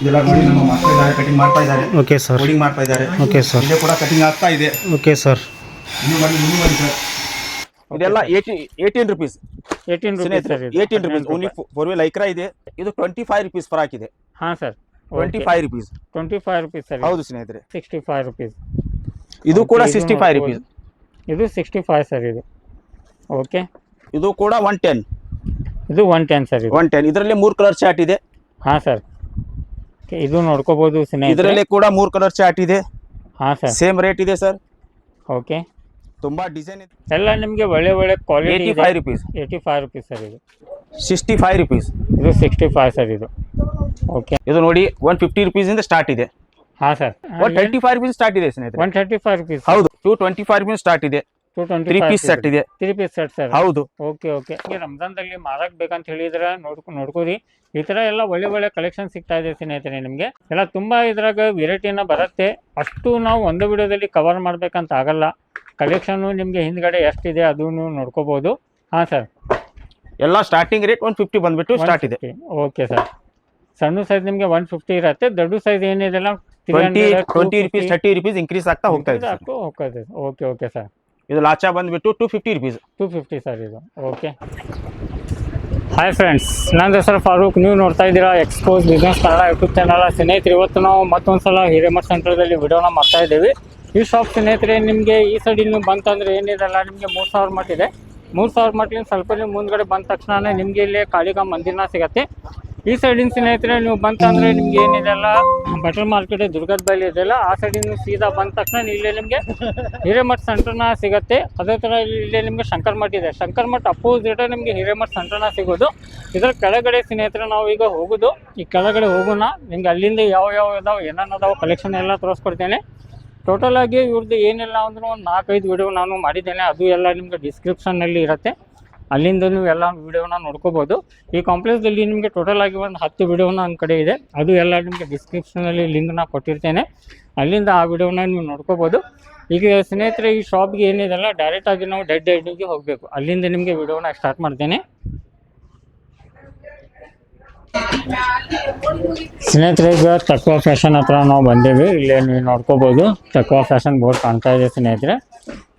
ಇದೆಲ್ಲ ನೋಡಿ ನಮ್ಮ ಮಾಸ್ಟರ್ ಇದ್ದಾರೆ ಕಟಿಂಗ್ ಮಾಡ್ತಾ ಇದ್ದಾರೆ. ಓಕೆ ಸರ್ ಕೋಡಿಂಗ್ ಮಾಡ್ತಾ ಇದ್ದಾರೆ. ಓಕೆ ಸರ್ ಕೂಡ ಕಟಿಂಗ್ ಆಗ್ತಾ ಇದೆ. ಓಕೆ ಸರ್ ಇನ್ನು ಮಾಡಿ ಇನ್ನು ಮಾಡಿ ಸರ್ ಇದೆಲ್ಲ eighty eighteen rupees eighteen sir eighteen rupees only four wheel ಐಕ್ರಾ ಇದೆ. ಇದು ಟ್ವೆಂಟಿ ಫೈವ್ ರುಪೀಸ್ ಫರಾಕ್ ಇದೆ ಹಾಂ sir twenty five rupees twenty five rupees sir ಹೌದು ಸ್ನೇಹಿತರೆ. ಸಿಕ್ಸ್ಟಿ ಫೈವ್ ರುಪೀಸ್ ಇದು ಕೂಡ ಸಿಕ್ಸ್ಟಿ ಫೈವ್ ರುಪೀಸ್ ಇದು ಸಿಕ್ಸ್ಟಿ ಫೈವ್ ಸರ್ ಇದು. ಓಕೆ ಇದು ಕೂಡ ಒನ್ ಟೆನ್ ಇದು ಒನ್ ಟೆನ್ ಸರ್ ಇದು. ಒನ್ ಟೆನ್ ಇದರಲ್ಲಿ ಮೂರು ಕಲರ್ ಶರ್ಟ್ ಇದೆ. ಹಾಂ ಸರ್ ಇದು ನೋಡ್ಕೋಬಹುದು ಇದರಲ್ಲಿ ಕೂಡ ಮೂರು ಕಲರ್ ಚಾಟ್ ಇದೆ. ಹಾ ಸರ್ ಸೇಮ್ ರೇಟ್ ಇದೆ ಸರ್ ಓಕೆ ತುಂಬಾ ಡಿಸೈನ್ ಇದೆ. ಎಲ್ಲ ನಿಮಗೆ ಒಳ್ಳೆ ಒಳ್ಳೆ quality eighty five rupees eighty five rupees sir ಇದು. ಸಿಕ್ಸ್ಟಿ ಫೈವ್ ರುಪೀಸ್ ಇದು ಸಿಕ್ಸ್ಟಿ ಫೈವ್ ಸರ್ ಇದು. ಓಕೆ ಇದು ನೋಡಿ ಒನ್ ಫಿಫ್ಟಿ ರುಪೀಸ್ ಇಂದ ಸ್ಟಾರ್ಟ್ ಇದೆ. ಹಾ sir one twenty five rupees start ಇದೆ ಸ್ನೇಹಿತರೆ. ಒನ್ ಥರ್ಟಿ ಫೈವ್ ರುಪೀಸ್ ಹೌದು. Two twenty five rupees start ಇದೆ. Two twenty three piece set ಇದೆ. ತ್ರೀ ಪೀಸ್ ಸೆಟ್ ಸರ್ ಹೌದು. ಓಕೆ ಓಕೆ ರಂಜಾನ್ದಲ್ಲಿ ಮಾರಕ್ ಬೇಕಂತ ಹೇಳಿದ್ರೆ ನೋಡ್ಕೊ ನೋಡ್ಕೋರಿ ಈ ತರ ಎಲ್ಲ ಒಳ್ಳೆ ಒಳ್ಳೆ ಕಲೆಕ್ಷನ್ ಸಿಗ್ತಾ ಇದೆ ಸ್ನೇಹಿತರೆ ನಿಮಗೆ. ಎಲ್ಲ ತುಂಬಾ ಇದ್ರಾಗ ವೆರೈಟಿನ ಬರುತ್ತೆ. ಅಷ್ಟು ನಾವು ಒಂದು ವಿಡಿಯೋದಲ್ಲಿ ಕವರ್ ಮಾಡ್ಬೇಕಂತ ಆಗಲ್ಲ. ಕಲೆಕ್ಷನ್ ನಿಮಗೆ ಹಿಂದ್ಗಡೆ ಎಷ್ಟಿದೆ ಅದನ್ನು ನೋಡ್ಕೋಬಹುದು ಹಾ ಸರ್ ಎಲ್ಲ ಸ್ಟಾರ್ಟಿಂಗ್ ರೇಟ್ ಒನ್ ಫಿಫ್ಟಿ ಬಂದ್ಬಿಟ್ಟು ಸ್ಟಾರ್ಟ್ ಇದೆ. ಓಕೆ ಸರ್ ಸಣ್ಣ ಸೈಜ್ ನಿಮಗೆ ಒನ್ ಫಿಫ್ಟಿ ಇರುತ್ತೆ. ದೊಡ್ಡ ಸೈಜ್ ಏನಿದೆಲ್ಲ twenty twenty rupees thirty rupees increase ಆಗ್ತಾ ಹೋಗ್ತಾ ಇದೆ ಓಕೆ ಓಕೆ ಸರ್ ಇದು ಲಾಚಾ ಬಂದ್ಬಿಟ್ಟು two fifty rupees two fifty sir ಇದು. ಓಕೆ ಹಾಯ್ ಫ್ರೆಂಡ್ಸ್ ನನ್ನ ಹೆಸರು ಫಾರೂಕ್. ನೀವು ನೋಡ್ತಾ ಇದ್ದೀರಾ expose business Kannada YouTube channel ಸ್ನೇಹಿತರೆ. ಇವತ್ತು ನಾವು ಮತ್ತೊಂದು ಸಲ ಹಿರೇಮಠ ಸೆಂಟರ್ದಲ್ಲಿ ವಿಡಿಯೋನ ಮಾಡ್ತಾ ಇದ್ದೀವಿ. ಈ ಶಾಪ್ ಸ್ನೇಹಿತರೆ, ನಿಮಗೆ ಈ ಸೈಡಿಂದ ನೀವು ಬಂತಂದ್ರೆ ಏನಿರಲ್ಲ, ನಿಮಗೆ ಮೂರು ಸಾವಿರ ಮಟ್ಟಿದೆ. ಮೂರು ಸಾವಿರ ಮಟ್ಟಿನ ಸ್ವಲ್ಪ ಮುಂದ್ಗಡೆ ಬಂದ ತಕ್ಷಣ ನಿಮಗೆ ಇಲ್ಲಿ ಕಾಳಿಗ ಮಂದಿರನ ಸಿಗತ್ತೆ. ಈ ಸೈಡಿನ ಸ್ನೇಹಿತರೆ ನೀವು ಬಂತಂದ್ರೆ ನಿಮ್ಗೆ ಏನಿದೆಲ್ಲ ಬಟರ್ ಮಾರ್ಕೆಟ್ ದುರ್ಗದ ಬೈಲಿ ಇದೆಯಲ್ಲ ಆ ಸೈಡಿಂದ ಸೀದಾ ಬಂದ ತಕ್ಷಣ ಇಲ್ಲೇ ನಿಮಗೆ ಹಿರೇಮಠ ಸೆಂಟರ್ನ ಸಿಗುತ್ತೆ. ಅದೇ ಥರ ಇಲ್ಲೇ ನಿಮಗೆ ಶಂಕರ್ ಮಠ ಇದೆ. ಶಂಕರ್ ಮಠ ಅಪೋಸಿಟ್ ನಿಮಗೆ ಹಿರೇಮಠ ಸೆಂಟರ್ನ ಸಿಗೋದು. ಇದರ ಕೆಳಗಡೆ ಸ್ನೇಹಿತರೆ ನಾವು ಈಗ ಹೋಗೋದು. ಈ ಕೆಳಗಡೆ ಹೋಗೋಣ. ನಿಮ್ಗೆ ಅಲ್ಲಿಂದ ಯಾವ ಯಾವ ಇದಾವೆ ಏನೇನು ಅದಾವೆ ಕಲೆಕ್ಷನ್ ಎಲ್ಲ ತೋರಿಸ್ಕೊಡ್ತೇನೆ. ಟೋಟಲ್ ಆಗಿ ಇವ್ರದ್ದು ಏನಿಲ್ಲ ಅಂದ್ರೆ ಒಂದು ನಾಲ್ಕೈದು ವಿಡಿಯೋ ನಾನು ಮಾಡಿದ್ದೇನೆ. ಅದು ಎಲ್ಲ ನಿಮಗೆ ಡಿಸ್ಕ್ರಿಪ್ಷನ್ನಲ್ಲಿ ಇರುತ್ತೆ. ಅಲ್ಲಿಂದ ನೀವು ಎಲ್ಲ ವಿಡಿಯೋನ ನೋಡ್ಕೋಬೋದು. ಈ ಕಾಂಪ್ಲೆಕ್ಸಲ್ಲಿ ನಿಮಗೆ ಟೋಟಲ್ ಆಗಿ ಒಂದು ಹತ್ತು ವಿಡಿಯೋನ ಒಂದು ಕಡೆ ಇದೆ. ಅದು ಎಲ್ಲ ನಿಮಗೆ ಡಿಸ್ಕ್ರಿಪ್ಷನಲ್ಲಿ ಲಿಂಕ್ನ ಕೊಟ್ಟಿರ್ತೇನೆ. ಅಲ್ಲಿಂದ ಆ ವಿಡಿಯೋನ ನೀವು ನೋಡ್ಕೋಬೋದು. ಈಗ ಸ್ನೇಹಿತರೆ, ಈ ಶಾಪ್ಗೆ ಏನಿದೆಲ್ಲ ಡೈರೆಕ್ಟ್ ಆಗಿ ನಾವು ಡೆಡ್ ಡೆಡ್ಗೆ ಹೋಗಬೇಕು. ಅಲ್ಲಿಂದ ನಿಮಗೆ ವಿಡಿಯೋನ ಸ್ಟಾರ್ಟ್ ಮಾಡ್ತೇನೆ. ಸ್ನೇಹಿತರೆ, ಈಗ ಫ್ಯಾಷನ್ ಹತ್ರ ನಾವು ಬಂದೇವಿ. ಇಲ್ಲಿ ನೀವು ನೋಡ್ಕೋಬೋದು. ತಕ್ವಾ ಫ್ಯಾಷನ್ ಬೋರ್ಡ್ ಕಾಣ್ತಾ ಇದೆ ಸ್ನೇಹಿತರೆ.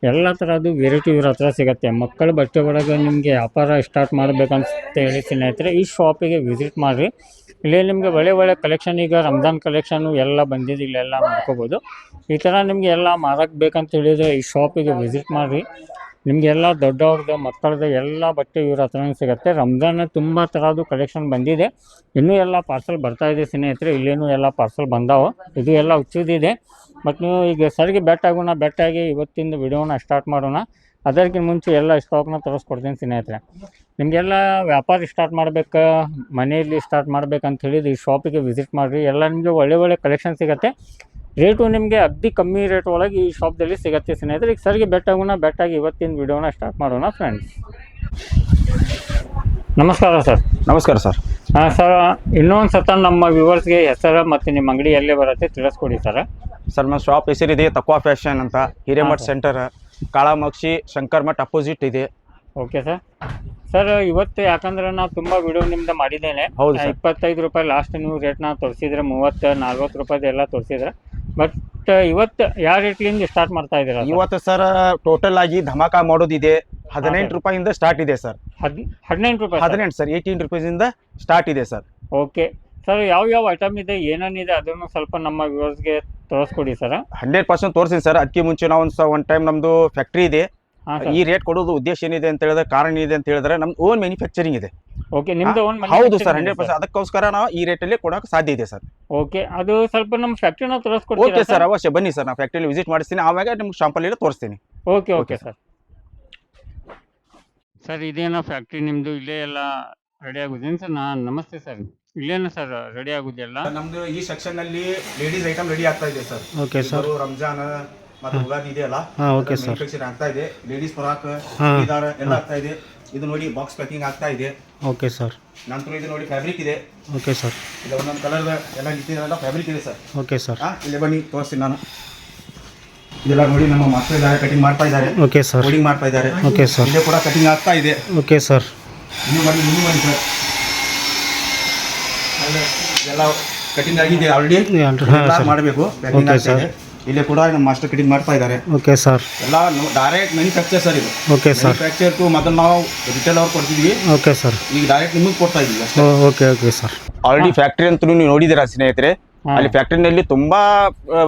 ಎಲ್ಲ ಥರದ್ದು ವೆರೈಟಿ ಇವ್ರ ಹತ್ರ ಸಿಗುತ್ತೆ. ಮಕ್ಕಳ ಬಟ್ಟೆ ಒಳಗೆ ನಿಮಗೆ ವ್ಯಾಪಾರ ಸ್ಟಾರ್ಟ್ ಮಾಡಬೇಕಂತ ಹೇಳಿ ಸ್ನೇಹಿತರೆ, ಈ ಶಾಪಿಗೆ ವಿಸಿಟ್ ಮಾಡಿರಿ. ಇಲ್ಲಿ ನಿಮಗೆ ಒಳ್ಳೆ ಒಳ್ಳೆ ಕಲೆಕ್ಷನ್ ಈಗ ರಂಜಾನ್ ಕಲೆಕ್ಷನು ಎಲ್ಲ ಬಂದಿದೆ. ಇಲ್ಲೆಲ್ಲ ಮಾಡ್ಕೋಬೋದು ಈ ಥರ ನಿಮಗೆ ಎಲ್ಲ ಮಾರಕ್ಕೆ ಬೇಕಂತ ಹೇಳಿದರೆ ಈ ಶಾಪಿಗೆ ವಿಸಿಟ್ ಮಾಡಿರಿ. ನಿಮಗೆಲ್ಲ ದೊಡ್ಡವ್ರದ್ದು ಮಕ್ಕಳದ್ದು ಎಲ್ಲ ಬಟ್ಟೆ ಇವ್ರ ಹತ್ರನೇ ಸಿಗುತ್ತೆ. ರಂಜಾನ್ ತುಂಬ ಥರದ್ದು ಕಲೆಕ್ಷನ್ ಬಂದಿದೆ. ಇನ್ನೂ ಎಲ್ಲ ಪಾರ್ಸಲ್ ಬರ್ತಾ ಇದೆ ಸ್ನೇಹಿತರೆ. ಇಲ್ಲೇನೂ ಎಲ್ಲ ಪಾರ್ಸಲ್ ಬಂದಾವೆ. ಇದು ಎಲ್ಲ ಹುಚ್ಚಿದಿದೆ ಮತ್ತು ನೀವು ಈಗ ಸರಿಗೆ ಬೆಟ್ಟಾಗೋಣ ಬೆಟ್ಟಾಗಿ ಇವತ್ತಿಂದ ವಿಡಿಯೋನ ಸ್ಟಾರ್ಟ್ ಮಾಡೋಣ. ಅದಕ್ಕಿಂತ ಮುಂಚೆ ಎಲ್ಲ ಸ್ಟಾಕ್ನ ತರಿಸ್ಕೊಡ್ತೀನಿ ಸ್ನೇಹಿತರೆ. ನಿಮಗೆಲ್ಲ ವ್ಯಾಪಾರ ಸ್ಟಾರ್ಟ್ ಮಾಡಬೇಕು ಮನೆಯಲ್ಲಿ ಸ್ಟಾರ್ಟ್ ಮಾಡ್ಬೇಕಂತ ಹೇಳಿದ್ರೆ ಈ ಶಾಪಿಗೆ ವಿಸಿಟ್ ಮಾಡಿರಿ. ಎಲ್ಲ ನಿಮಗೆ ಒಳ್ಳೆ ಒಳ್ಳೆ ಕಲೆಕ್ಷನ್ ಸಿಗುತ್ತೆ. ರೇಟು ನಿಮಗೆ ಅಗ್ದಿ ಕಮ್ಮಿ ರೇಟ್ ಒಳಗೆ ಈ ಶಾಪ್ದಲ್ಲಿ ಸಿಗುತ್ತೆ ಸ್ನೇಹಿತರೆ. ಈಗ ಸರಿಗೆ ಬೆಟ್ಟ ಆಗೋಣ ಬೆಟ್ಟಾಗಿ ಇವತ್ತಿನ ವಿಡಿಯೋನ ಸ್ಟಾರ್ಟ್ ಮಾಡೋಣ ಫ್ರೆಂಡ್ಸ್ ನಮಸ್ಕಾರ ಸರ್ ನಮಸ್ಕಾರ ಸರ್ ಹಾಂ ಸರ್ ಇನ್ನೊಂದು ಸತ ನಮ್ಮ ವ್ಯೂವರ್ಸ್ಗೆ ಹೆಸರು ಮತ್ತು ನಿಮ್ಮ ಅಂಗಡಿ ಎಲ್ಲೇ ಬರುತ್ತೆ ತಿಳಿಸ್ಕೊಡಿ ಸರ್ ಸರ್ ನಮ್ಮ ಶಾಪ್ ಹೆಸರಿದೆ ತಕ್ವಾ ಫ್ಯಾಷನ್ ಅಂತ ಹಿರೇಮಠ್ ಸೆಂಟರ್ ಕಾಳಾಮಕ್ಷಿ ಶಂಕರ್ ಮಠ್ ಅಪೋಸಿಟ್ ಇದೆ. ಓಕೆ ಸರ್ ಸರ್ ಇವತ್ತು ಯಾಕಂದ್ರೆ ನಾವು ತುಂಬ ವಿಡಿಯೋ ನಿಮ್ದು ಮಾಡಿದ್ದೇನೆ. ಹೌದು ಸರ್. ಇಪ್ಪತ್ತೈದು ರೂಪಾಯಿ ಲಾಸ್ಟ್ ನೀವು ರೇಟ್ನ ತೋರಿಸಿದ್ರೆ ಮೂವತ್ತು ನಲ್ವತ್ತು ರೂಪಾಯಿ ಎಲ್ಲ ತೋರಿಸಿದ್ರೆ. ಬಟ್ ಇವತ್ತು ಯಾವ ರೇಟ್ಲಿಂದ ಸ್ಟಾರ್ಟ್ ಮಾಡ್ತಾ ಇದ್ದೀರಾ ಇವತ್ತು ಸರ್ ಟೋಟಲ್ ಆಗಿ ಧಮಾಕ ಮಾಡೋದಿದೆ. ಹದಿನೆಂಟು ರೂಪಾಯಿಂದ ಸ್ಟಾರ್ಟ್ ಇದೆ ಸರ್ ಹದ್ ಹದಿನೆಂಟು ರೂಪಾಯಿ ಹದಿನೆಂಟು ಸರ್ ಏಯ್ಟೀನ್ ರುಪೀಸಿಂದ ಸ್ಟಾರ್ಟ್ ಇದೆ ಸರ್ ಓಕೆ ಸರ್ ಯಾವ ಯಾವ ಐಟಮ್ ಇದೆ ಏನೇನಿದೆ ಅದನ್ನು ಸ್ವಲ್ಪ ನಮ್ಮ ವ್ಯೂವರ್ಸ್ಗೆ ತೋರಿಸ್ಕೊಡಿ ಸರ್ ಹಂಡ್ರೆಡ್ ಪರ್ಸೆಂಟ್ ತೋರಿಸ್ತೀನಿ ಸರ್ ಅದಕ್ಕೆ ಮುಂಚೆ ನಾವು ಒಂದು ಒನ್ ಟೈಮ್ ನಮ್ಮದು ಫ್ಯಾಕ್ಟ್ರಿ ಇದೆ. ಈ ರೇಟ್ ಕೊಡೋದು ಉದ್ದೇಶ ಏನಿದೆ ಅಂತ ಹೇಳಿದ್ರೆ ಕಾರಣ ಏನಿದೆ ಅಂತ ಹೇಳಿದ್ರೆ ನಮ್ದು ಓನ್ ಮ್ಯಾನುಫ್ಯಾಕ್ಚರಿಂಗ್ ಇದೆ. ಓಕೆ ನಿಮ್ದು ಓನ್ ಹೌದು ಸರ್ ಹಂಡ್ರೆಡ್ ಪರ್ಸೆಂಟ್ ಅದಕ್ಕೋಸ್ಕರ ನಾವು ಈ ರೇಟಲ್ಲಿ ಕೊಡೋಕೆ ಸಾಧ್ಯ ಇದೆ ಸರ್ ಓಕೆ ಅದು ಸ್ವಲ್ಪ ನಮ್ಮ ಫ್ಯಾಕ್ಟ್ರಿನ ಓಕೆ ಸರ್ ಅವಶ್ಯ. ಬನ್ನಿ ಸರ್ ನಾನು ಫ್ಯಾಕ್ಟ್ರಿಲಿ ವಿಸಿಟ್ ಮಾಡಿಸ್ತೀನಿ. ಆವಾಗ ನಿಮ್ಗೆ ಶಾಂಪಲ್ಲಿ ತೋರಿಸ್ತೀನಿ. ಓಕೆ ಓಕೆ ಸರ್ ಸರ್ ಇದೇನೋ ಫ್ಯಾಕ್ಟ್ರಿ ನಿಮ್ಮದು ಇಲ್ಲೇ ಎಲ್ಲ ರೆಡಿ ಆಗುದೇನು ಸರ್ ನಾ ನಮಸ್ತೆ ಸರ್ ಇಲ್ಲೇನು ಸರ್ ರೆಡಿ ಆಗುದಿಲ್ಲ? ನಮ್ದು ಈ ಸೆಕ್ಷನ್ ಅಲ್ಲಿ ಲೇಡೀಸ್ ಐಟಮ್ ರೆಡಿ ಆಗ್ತಾ ಇದೆ ಸರ್. ಓಕೆ ಸರ್ ರಂಜಾನ್ ಮತ್ತೆ ಉಗಾದಿ ಇದೆಯಲ್ಲ ಹಾಂ ಓಕೆ ಸರ್ ಮ್ಯಾನುಫ್ಯಾಕ್ಚರ್ ಆಗ್ತಾ ಇದೆ. ಲೇಡೀಸ್ ಫ್ರಾಕ್ ಹಾ. ಚೂಡಿದಾರ್ ಎಲ್ಲ ಆಗ್ತಾ ಇದೆ. ಇದು ನೋಡಿ ಬಾಕ್ಸ್ ಪ್ಯಾಕಿಂಗ್ ಆಗ್ತಾ ಇದೆ. ಓಕೆ ಸರ್ ನಂತರ ಇದು ನೋಡಿ ಫ್ಯಾಬ್ರಿಕ್ ಇದೆ. ಓಕೆ ಸರ್ ಇಲ್ಲ ಒಂದೊಂದು ಕಲರ್ ಎಲ್ಲ ನಿಂತಿದೆಲ್ಲ ಫ್ಯಾಬ್ರಿಕ್ ಇದೆ ಸರ್ ಓಕೆ ಸರ್ ಹಾ ಇಲ್ಲಿ ಬನ್ನಿ ತೋರಿಸ್ತೀನಿ ನಾನು. ಇದೆಲ್ಲ ನೋಡಿ ನಮ್ಮ ಮಾಸ್ಟರ್ ಇದ್ದಾರೆ ಕಟಿಂಗ್ ಮಾಡ್ತಾ ಇದ್ದಾರೆ. ಓಕೆ ಸರ್ ಕೋಡಿಂಗ್ ಮಾಡ್ತಾ ಇದ್ದಾರೆ. ಓಕೆ ಸರ್ ಇಲ್ಲೇ ಕೂಡ ಕಟಿಂಗ್ ಆಗ್ತಾ ಇದೆ. ಓಕೆ ಸರ್ ಇನ್ನೂ ಬನ್ನಿ ಇನ್ನೂ ಬನ್ನಿ ಸರ್ ಕಟಿಂಗ್ ಆಗಿದೆ ಆಲ್ರೆಡಿ. ಮಾಡಬೇಕು Okay, ಇಲ್ಲಿ ಕೂಡ ನಮ್ಮ ಮಾಸ್ಟರ್ ಕಟಿಂಗ್ ಮಾಡ್ತಾ ಇದ್ದಾರೆ. ಓಕೆ ಸರ್ ಎಲ್ಲ ಡೈರೆಕ್ಟ್ ಮ್ಯಾನುಫ್ಯಾಕ್ಚರ್ ಸರ್ ಇದು. ಓಕೆ ಸರ್ ಮ್ಯಾನುಫ್ಯಾಕ್ಚರ್ ಟು ಮೊದಲು ನಾವು ರಿಟೇಲ್ ಅವ್ರು ಕೊಡ್ತಿದ್ವಿ. ಓಕೆ ಸರ್ ಈಗ ಡೈರೆಕ್ಟ್ ನಿಮಗೆ ಕೊಡ್ತಾ ಇದ್ದೀವಿ ಅಷ್ಟೇ. Okay okay sir already factory ಅಂತೂ ನೀವು ನೋಡಿದ್ದೀರಾ ಸ್ನೇಹಿತರೆ. ಅಲ್ಲಿ ಫ್ಯಾಕ್ಟ್ರಿನಲ್ಲಿ ತುಂಬಾ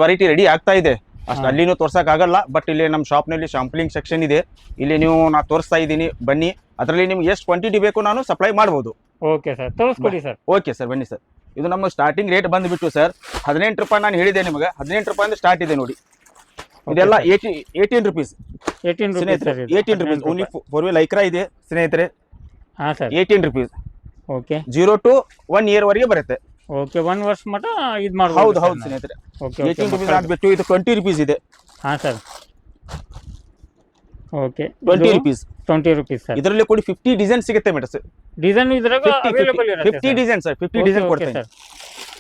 ವೆರೈಟಿ ರೆಡಿ ಆಗ್ತಾ ಇದೆ. ಅಷ್ಟು ಅಲ್ಲಿನೂ ತೋರ್ಸಕ್ ಆಗಲ್ಲ ಬಟ್ ಇಲ್ಲಿ ನಮ್ಮ ಶಾಪ್ನಲ್ಲಿ ಶಾಂಪ್ಲಿಂಗ್ ಸೆಕ್ಷನ್ ಇದೆ. ಇಲ್ಲಿ ನೀವು ನಾ ತೋರಿಸ್ತಾ ಇದ್ದೀನಿ ಬನ್ನಿ. ಅದರಲ್ಲಿ ನಿಮ್ಗೆ ಎಷ್ಟು ಕ್ವಾಂಟಿಟಿ ಬೇಕು ನಾನು ಸಪ್ಲೈ ಮಾಡ್ಬೋದು. ಓಕೆ ಸರ್ ತೋರಿಸ್ಕೊಡಿ ಸರ್ ಓಕೆ ಸರ್ ಬನ್ನಿ ಸರ್ ಇದು ನಮ್ಮ ಸ್ಟಾರ್ಟಿಂಗ್ ರೇಟ್ ಬಂದುಬಿಟ್ಟು ಸರ್ ಹದಿನೆಂಟು ರೂಪಾಯಿ ನಾನು ಹೇಳಿದೆ ನಿಮಗೆ. ಹದಿನೆಂಟು ರೂಪಾಯಿ ಸ್ಟಾರ್ಟ್ ಇದೆ ನೋಡಿ. ಇದೆಲ್ಲ eighty eighteen rupees eighteen rupees ಸ್ನೇಹಿತರೆ eighteen rupees only four wheel ಐಕ್ರಾ ಇದೆ ಸ್ನೇಹಿತರೆ. ಹಾಂ sir eighteen rupees okay zero to one year ವರೆಗೆ ಬರುತ್ತೆ. ಓಕೆ ಒನ್ ವರ್ಷ ಮಟ ಇದು ಮಾಡ್ಬೋದು ಹೌದು ಹೌದು ಸ್ನೇಹಿತರೆ. ಓಕೆ ಏಯ್ಟೀನ್ ರುಪೀಸ್ ಆಗ್ಬಿಟ್ಟು ಇದು ಟ್ವೆಂಟಿ ರುಪೀಸ್ ಇದೆ. ಹಾಂ sir okay twenty rupees twenty rupees sir ಇದರಲ್ಲಿ ಕೂಡ ಫಿಫ್ಟಿ ಡಿಸೈನ್ ಸಿಗುತ್ತೆ ಮೇಡಮ್ ಸರ್. ಡಿಸೈನ್ ಇದ್ರಾಗ ಅವೈಲೇಬಲ್ ಇರುತ್ತೆ fifty design sir fifty design ಕೊಡ್ತೇನೆ. ಸರ್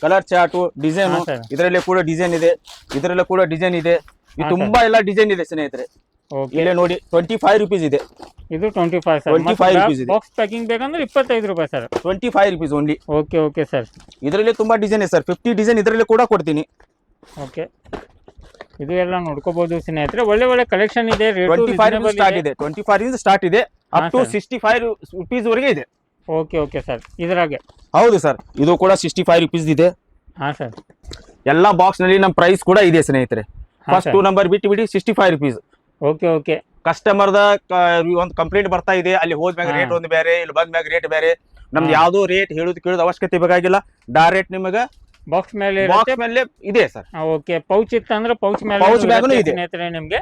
ಕಲರ್ ಚಾರ್ಟು ಡಿಸೈನ್ ಇದರಲ್ಲೇ ಕೂಡ ಡಿಸೈನ್ ಇದೆ. ಇದರಲ್ಲೂ ಕೂಡ ಡಿಸೈನ್ ಇದೆ. ಇದು ತುಂಬಾ ಎಲ್ಲ ಡಿಸೈನ್ ಇದೆ ಸ್ನೇಹಿತರೆ. ಇಲ್ಲೇ ನೋಡಿ ಟ್ವೆಂಟಿ ಫೈವ್ ರುಪೀಸ್ ಇದೆ ಇದು ಟ್ವೆಂಟಿ ಫೈವ್ ಸರ್ 25 rupees ಇದೆ. ಬಾಕ್ಸ್ ಪ್ಯಾಕಿಂಗ್ ಬೇಕಂದ್ರೆ ಇಪ್ಪತ್ತೈದು ರೂಪಾಯಿ sir twenty five rupees only okay okay sir ಇದರಲ್ಲಿ ತುಂಬಾ ಡಿಸೈನ್ ಇದೆ ಸರ್ ಫಿಫ್ಟಿ ಡಿಸೈನ್ ಇದರಲ್ಲಿ ಕೂಡ ಕೊಡ್ತೀನಿ. ಓಕೆ ಇದು ಎಲ್ಲ ನೋಡ್ಕೋಬಹುದು ಸ್ನೇಹಿತರೆ. ಒಳ್ಳೆ ಒಳ್ಳೆ ಕಲೆಕ್ಷನ್ ಇದೆ ಟ್ವೆಂಟಿ ಫೈವ್ ರೇಟು ಸ್ಟಾರ್ಟ್ ಇದೆ. ಟ್ವೆಂಟಿ ಫೈವ್ ಇಂದ ಸ್ಟಾರ್ಟ್ ಇದೆ. Up to. Sixty five rupees ವರೆಗೆ ಇದೆ. ಓಕೆ ಓಕೆ ಸರ್ ಇದ್ರಾಗೆ. ಹೌದು ಸರ್ ಇದು ಕೂಡ ಸಿಕ್ಸ್ಟಿ ಫೈವ್ ರುಪೀಸ್ ಇದೆ. ಹಾಂ ಸರ್ ಎಲ್ಲ ಬಾಕ್ಸ್ನಲ್ಲಿ ನಮ್ಮ ಪ್ರೈಸ್ ಕೂಡ ಇದೆ ಸ್ನೇಹಿತರೆ. ಫಸ್ಟ್. ಟೂ ನಂಬರ್ ಬಿಟ್ಟು ಬಿಡಿ sixty five rupees okay okay. ಕಸ್ಟಮರ್ದ ಒಂದು ಕಂಪ್ಲೇಂಟ್ ಬರ್ತಾ ಇದೆ ಅಲ್ಲಿ ಹೋದ್ಮ್ಯಾಗ ಮ್ಯಾಗ ರೇಟ್ ಒಂದು ಬೇರೆ ಇಲ್ಲಿ ಬಂದ್ಮ್ಯಾಗ ರೇಟ್ ಬೇರೆ ನಮ್ದು ಯಾವುದೋ ರೇಟ್ ಹೇಳುದು ಕೇಳೋದು ಅವಶ್ಯಕತೆ ಬೇಕಾಗಿಲ್ಲ. ಡೈರೆಕ್ಟ್ ನಿಮಗೆ ಬಾಕ್ಸ್ ಮೇಲೆ ಬಾಕ್ಸ್ ಮೇಲೆ ಇದೆ ಸರ್. ಓಕೆ. ಪೌಚ್ ಇತ್ತಂದ್ರೆ ಪೌಚ್ ಮೇಲೆ ಪೌಚ್ ಬ್ಯಾಗ್ನೂ ಇದೆ. ಸ್ನೇಹಿತರೆ ನಿಮಗೆ.